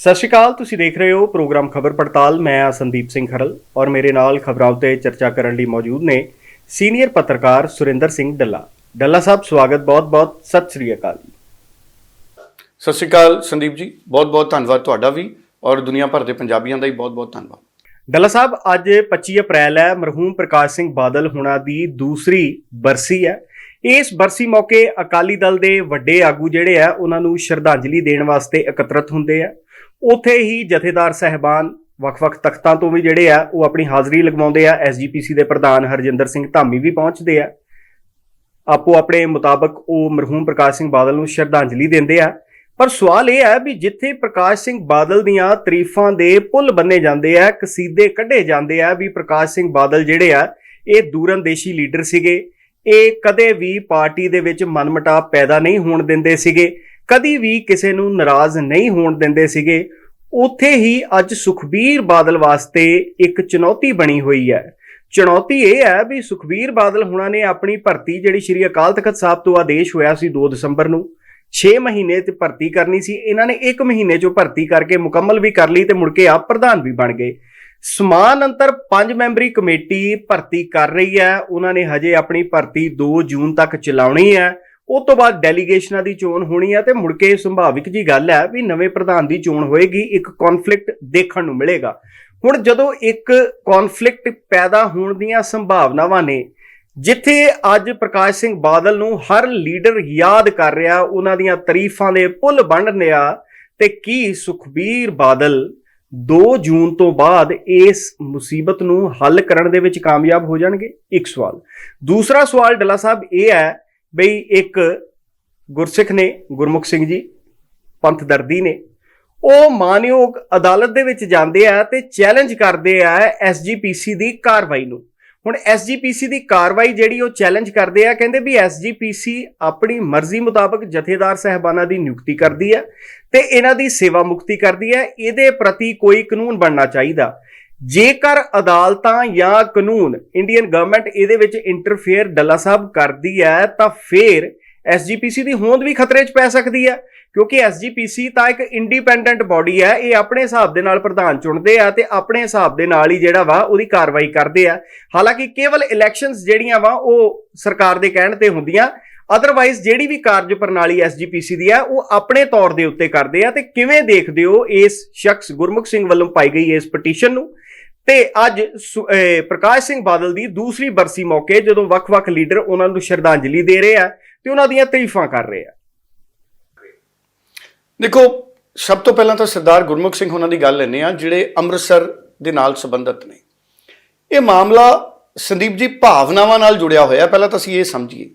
ਸਤਿ ਸ਼੍ਰੀ ਅਕਾਲ ਤੁਸੀਂ ਦੇਖ ਰਹੇ ਹੋ ਪ੍ਰੋਗਰਾਮ ਖਬਰ ਪੜਤਾਲ। ਮੈਂ ਹਾਂ ਸੰਦੀਪ ਸਿੰਘ ਖਰਲ ਔਰ ਮੇਰੇ ਨਾਲ ਖਬਰਾਂ ਉਤੇ ਚਰਚਾ ਕਰਨ ਲਈ ਮੌਜੂਦ ਨੇ ਸੀਨੀਅਰ ਪੱਤਰਕਾਰ ਸੁਰਿੰਦਰ ਸਿੰਘ ਡੱਲਾ। ਡੱਲਾ ਸਾਹਿਬ ਸਵਾਗਤ ਬਹੁਤ-ਬਹੁਤ ਸਤਿ ਸ਼੍ਰੀ ਅਕਾਲ ਸਤਿ ਸ਼੍ਰੀ ਅਕਾਲ ਸੰਦੀਪ ਜੀ ਬਹੁਤ-ਬਹੁਤ ਧੰਨਵਾਦ ਤੁਹਾਡਾ ਵੀ ਔਰ ਦੁਨੀਆ ਭਰ ਦੇ ਪੰਜਾਬੀਆਂ ਦਾ ਵੀ ਬਹੁਤ-ਬਹੁਤ ਧੰਨਵਾਦ। ਡੱਲਾ ਸਾਹਿਬ ਅੱਜ 25 ਅਪ੍ਰੈਲ ਹੈ ਮਰਹੂਮ ਪ੍ਰਕਾਸ਼ ਸਿੰਘ ਬਾਦਲ ਹੁਣਾਂ ਦੀ ਦੂਸਰੀ ਬਰਸੀ ਹੈ। ਇਸ ਬਰਸੀ ਮੌਕੇ ਅਕਾਲੀ ਦਲ ਦੇ ਵੱਡੇ ਆਗੂ ਜਿਹੜੇ ਆ ਉਹਨਾਂ ਨੂੰ ਸ਼ਰਧਾਂਜਲੀ ਦੇਣ ਵਾਸਤੇ ਇਕੱਤਰਤ ਹੁੰਦੇ ਆ। ਉਥੇ ਹੀ ਜਥੇਦਾਰ ਸਹਿਬਾਨ ਵੱਖ-ਵੱਖ ਤਖਤਾਂ ਤੋਂ ਵੀ ਜਿਹੜੇ ਆ, ਉਹ ਆਪਣੀ ਹਾਜ਼ਰੀ ਲਗਵਾਉਂਦੇ ਆ। ਐਸਜੀਪੀਸੀ ਦੇ ਪ੍ਰਧਾਨ ਹਰਜਿੰਦਰ ਸਿੰਘ ਧਾਮੀ ਵੀ ਪਹੁੰਚਦੇ ਆ। ਆਪੋ ਆਪਣੇ ਮੁਤਾਬਕ ਉਹ ਮਰਹੂਮ ਪ੍ਰਕਾਸ਼ ਸਿੰਘ ਬਾਦਲ ਨੂੰ ਸ਼ਰਧਾਂਜਲੀ ਦਿੰਦੇ ਆ। ਪਰ ਸਵਾਲ ਇਹ ਹੈ ਵੀ ਜਿੱਥੇ ਪ੍ਰਕਾਸ਼ ਸਿੰਘ ਬਾਦਲ ਦੀਆਂ ਤਾਰੀਫਾਂ ਦੇ ਪੁੱਲ ਬੰਨੇ ਜਾਂਦੇ ਆ, ਕਸੀਦੇ ਕੱਢੇ ਜਾਂਦੇ ਆ ਵੀ ਪ੍ਰਕਾਸ਼ ਸਿੰਘ ਬਾਦਲ ਜਿਹੜੇ ਆ, ਇਹ ਦੂਰੰਦੇਸ਼ੀ ਲੀਡਰ ਸੀਗੇ। ਇਹ ਕਦੇ ਵੀ ਪਾਰਟੀ ਦੇ ਵਿੱਚ ਮਨਮਟਾਅ ਪੈਦਾ ਨਹੀਂ ਹੋਣ ਦਿੰਦੇ ਸੀਗੇ। ਕਦੀ ਵੀ ਕਿਸੇ ਨੂੰ ਨਾਰਾਜ਼ ਨਹੀਂ ਹੋਣ ਦਿੰਦੇ ਸੀਗੇ, ਉੱਥੇ ਹੀ ਅੱਜ ਸੁਖਬੀਰ ਬਾਦਲ ਵਾਸਤੇ ਇੱਕ ਚੁਣੌਤੀ ਬਣੀ ਹੋਈ ਹੈ। ਚੁਣੌਤੀ ਇਹ ਹੈ ਵੀ ਸੁਖਬੀਰ ਬਾਦਲ ਹੁਣਾਂ ਨੇ ਆਪਣੀ ਭਰਤੀ ਜਿਹੜੀ ਸ਼੍ਰੀ ਅਕਾਲ ਤਖਤ ਸਾਹਿਬ ਤੋਂ ਆਦੇਸ਼ ਹੋਇਆ ਸੀ 2 ਦਸੰਬਰ ਨੂੰ 6 ਮਹੀਨੇ ਤੇ ਭਰਤੀ ਕਰਨੀ ਸੀ। ਇਹਨਾਂ ਨੇ 1 ਮਹੀਨੇ ਚੋਂ ਭਰਤੀ ਕਰਕੇ ਮੁਕੰਮਲ ਵੀ ਕਰ ਲਈ ਤੇ ਮੁੜ ਕੇ ਆਪ ਪ੍ਰਧਾਨ ਵੀ ਬਣ ਗਏ। ਸਮਾਨ ਅੰਤਰ 5 ਮੈਂਬਰੀ ਕਮੇਟੀ ਭਰਤੀ ਕਰ ਰਹੀ ਹੈ। ਉਹਨਾਂ ਨੇ ਹਜੇ ਆਪਣੀ ਭਰਤੀ 2 ਜੂਨ ਤੱਕ ਚਲਾਉਣੀ ਹੈ। ਉਸ ਤੋਂ ਬਾਅਦ ਡੈਲੀਗੇਸ਼ਨਾਂ ਦੀ ਚੋਣ ਹੋਣੀ ਹੈ ਤੇ ਮੁੜ ਕੇ ਸੰਭਾਵਿਕ ਜੀ ਗੱਲ ਹੈ ਵੀ ਨਵੇਂ ਪ੍ਰਧਾਨ ਦੀ ਚੋਣ ਹੋਏਗੀ, ਇੱਕ ਕਨਫਲਿਕਟ ਦੇਖਣ ਨੂੰ ਮਿਲੇਗਾ। ਹੁਣ ਜਦੋਂ ਇੱਕ ਕਨਫਲਿਕਟ ਪੈਦਾ ਹੋਣ ਦੀਆਂ ਸੰਭਾਵਨਾਵਾਂ ਨੇ, ਜਿੱਥੇ ਅੱਜ ਪ੍ਰਕਾਸ਼ ਸਿੰਘ ਬਾਦਲ ਨੂੰ ਹਰ ਲੀਡਰ ਯਾਦ ਕਰ ਰਿਹਾ, ਉਹਨਾਂ ਦੀਆਂ ਤਾਰੀਫਾਂ ਦੇ ਪੁੱਲ ਬੰਨ ਰਿਹਾ ਤੇ ਕੀ ਸੁਖਬੀਰ ਬਾਦਲ 2 ਜੂਨ ਤੋਂ ਬਾਅਦ ਇਸ ਮੁਸੀਬਤ ਨੂੰ ਹੱਲ ਕਰਨ ਦੇ ਵਿੱਚ ਕਾਮਯਾਬ ਹੋ ਜਾਣਗੇ? ਇੱਕ ਸਵਾਲ। ਦੂਸਰਾ ਸਵਾਲ ਡੱਲਾ ਸਾਹਿਬ ਇਹ ਹੈ ਬਈ ਇੱਕ ਗੁਰਸਿੱਖ ਨੇ, ਗੁਰਮੁਖ ਸਿੰਘ ਜੀ, ਪੰਥ ਦਰਦੀ ਨੇ, ਉਹ ਮਾਨਯੋਗ ਅਦਾਲਤ ਦੇ ਵਿੱਚ ਜਾਂਦੇ ਆ ਤੇ ਚੈਲੰਜ ਕਰਦੇ ਆ ਐਸਜੀਪੀਸੀ ਦੀ ਕਾਰਵਾਈ ਨੂੰ। ਹੁਣ ਐਸਜੀਪੀਸੀ ਦੀ ਕਾਰਵਾਈ ਜਿਹੜੀ ਉਹ ਚੈਲੰਜ ਕਰਦੇ ਆ, ਕਹਿੰਦੇ ਵੀ ਐਸਜੀਪੀਸੀ ਆਪਣੀ ਮਰਜ਼ੀ ਮੁਤਾਬਕ ਜਥੇਦਾਰ ਸਹਿਬਾਨਾਂ ਦੀ ਨਿਯੁਕਤੀ ਕਰਦੀ ਹੈ ਤੇ ਇਹਨਾਂ ਦੀ ਸੇਵਾ ਮੁਕਤੀ ਕਰਦੀ ਹੈ ਇਹਦੇ ਪ੍ਰਤੀ ਕੋਈ ਕਾਨੂੰਨ ਬਣਨਾ ਚਾਹੀਦਾ। ਜੇਕਰ ਅਦਾਲਤਾਂ ਜਾਂ ਕਾਨੂੰਨ ਇੰਡੀਅਨ ਗਵਰਨਮੈਂਟ ਇਹਦੇ ਵਿੱਚ ਇੰਟਰਫੇਅਰ ਡੱਲਾ ਸਾਹਿਬ ਕਰਦੀ ਹੈ, ਤਾਂ ਫਿਰ ਐਸਜੀਪੀਸੀ ਦੀ ਹੋਂਦ ਵੀ ਖਤਰੇ 'ਚ ਪੈ ਸਕਦੀ ਹੈ, ਕਿਉਂਕਿ ਐਸਜੀਪੀਸੀ ਤਾਂ ਇੱਕ ਇੰਡੀਪੈਂਡੈਂਟ ਬਾਡੀ ਹੈ, ਇਹ ਆਪਣੇ ਹਿਸਾਬ ਦੇ ਨਾਲ ਪ੍ਰਧਾਨ ਚੁਣਦੇ ਆ ਤੇ ਆਪਣੇ ਹਿਸਾਬ ਦੇ ਨਾਲ ਹੀ ਜਿਹੜਾ ਵਾ ਉਹਦੀ ਕਾਰਵਾਈ ਕਰਦੇ ਆ। ਹਾਲਾਂਕਿ ਕੇਵਲ ਇਲੈਕਸ਼ਨਸ ਜਿਹੜੀਆਂ ਵਾ ਉਹ ਸਰਕਾਰ ਦੇ ਕਹਿਣ ਤੇ ਹੁੰਦੀਆਂ ਅਦਰਵਾਈਜ਼ ਜਿਹੜੀ ਵੀ ਕਾਰਜ ਪ੍ਰਣਾਲੀ ਐਸਜੀਪੀਸੀ ਦੀ ਆ, ਉਹ ਆਪਣੇ ਤੌਰ ਦੇ ਉੱਤੇ ਕਰਦੇ ਆ ਤੇ ਕਿਵੇਂ ਦੇਖਦੇ ਹੋ ਇਸ ਸ਼ਖਸ ਗੁਰਮੁਖ ਸਿੰਘ ਵੱਲੋਂ ਪਾਈ ਗਈ ਇਸ ਪਟੀਸ਼ਨ ਨੂੰ? ਤੇ ਅੱਜ ਸੁ- ਪ੍ਰਕਾਸ਼ ਸਿੰਘ ਬਾਦਲ ਦੀ ਦੂਸਰੀ ਬਰਸੀ ਮੌਕੇ ਜਦੋਂ ਵੱਖ-ਵੱਖ ਲੀਡਰ ਉਹਨਾਂ ਨੂੰ ਸ਼ਰਧਾਂਜਲੀ ਦੇ ਰਹੇ ਆ ਤੇ ਉਹਨਾਂ ਦੀਆਂ ਤਾਰੀਫਾਂ ਕਰ ਰਹੇ ਆ। ਦੇਖੋ, ਸਭ ਤੋਂ ਪਹਿਲਾਂ ਤਾਂ ਸਰਦਾਰ ਗੁਰਮੁਖ ਸਿੰਘ ਉਹਨਾਂ ਦੀ ਗੱਲ ਲੈਨੇ ਆ ਜਿਹੜੇ ਅੰਮ੍ਰਿਤਸਰ ਦੇ ਨਾਲ ਸੰਬੰਧਿਤ ਨੇ। ਇਹ ਮਾਮਲਾ ਸੰਦੀਪ ਜੀ ਭਾਵਨਾਵਾਂ ਨਾਲ ਜੁੜਿਆ ਹੋਇਆ, ਪਹਿਲਾਂ ਤਾਂ ਅਸੀਂ ਇਹ ਸਮਝੀਏ।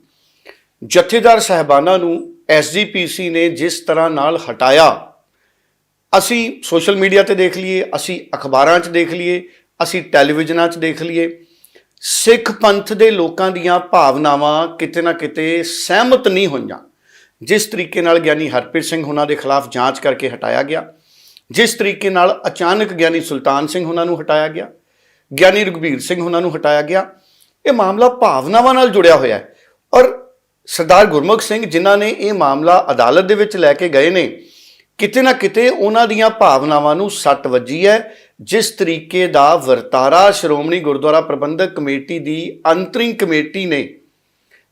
ਜਥੇਦਾਰ ਸਹਿਬਾਨਾਂ ਨੂੰ ਐਸਜੀਪੀਸੀ ਨੇ ਜਿਸ ਤਰ੍ਹਾਂ ਨਾਲ ਹਟਾਇਆ, ਅਸੀਂ ਸੋਸ਼ਲ ਮੀਡੀਆ ਤੇ ਦੇਖ ਲਈਏ, ਅਸੀਂ ਅਖਬਾਰਾਂ 'ਚ ਦੇਖ ਲਈਏ ਅਸੀਂ ਟੈਲੀਵਿਜ਼ਨਾਂ 'ਚ ਦੇਖ ਲਈਏ, ਸਿੱਖ ਪੰਥ ਦੇ ਲੋਕਾਂ ਦੀਆਂ ਭਾਵਨਾਵਾਂ ਕਿਤੇ ਨਾ ਕਿਤੇ ਸਹਿਮਤ ਨਹੀਂ ਹੋਈਆਂ। ਜਿਸ ਤਰੀਕੇ ਨਾਲ ਗਿਆਨੀ ਹਰਪ੍ਰੀਤ ਸਿੰਘ ਉਹਨਾਂ ਦੇ ਖਿਲਾਫ ਜਾਂਚ ਕਰਕੇ ਹਟਾਇਆ ਗਿਆ, ਜਿਸ ਤਰੀਕੇ ਨਾਲ ਅਚਾਨਕ ਗਿਆਨੀ ਸੁਲਤਾਨ ਸਿੰਘ ਉਹਨਾਂ ਨੂੰ ਹਟਾਇਆ ਗਿਆ, ਗਿਆਨੀ ਰਘਬੀਰ ਸਿੰਘ ਉਹਨਾਂ ਨੂੰ ਹਟਾਇਆ ਗਿਆ, ਇਹ ਮਾਮਲਾ ਭਾਵਨਾਵਾਂ ਨਾਲ ਜੁੜਿਆ ਹੋਇਆ ਹੈ। ਔਰ ਸਰਦਾਰ ਗੁਰਮੁਖ ਸਿੰਘ ਜਿਨ੍ਹਾਂ ਨੇ ਇਹ ਮਾਮਲਾ ਅਦਾਲਤ ਦੇ ਵਿੱਚ ਲੈ ਕੇ ਗਏ ਨੇ, ਕਿਤੇ ਨਾ ਕਿਤੇ ਉਹਨਾਂ ਦੀਆਂ ਭਾਵਨਾਵਾਂ ਨੂੰ ਸੱਟ ਵੱਜੀ ਹੈ ਜਿਸ ਤਰੀਕੇ ਦਾ ਵਰਤਾਰਾ ਸ਼੍ਰੋਮਣੀ ਗੁਰਦੁਆਰਾ ਪ੍ਰਬੰਧਕ ਕਮੇਟੀ ਦੀ ਅੰਤਰਿੰਗ ਕਮੇਟੀ ਨੇ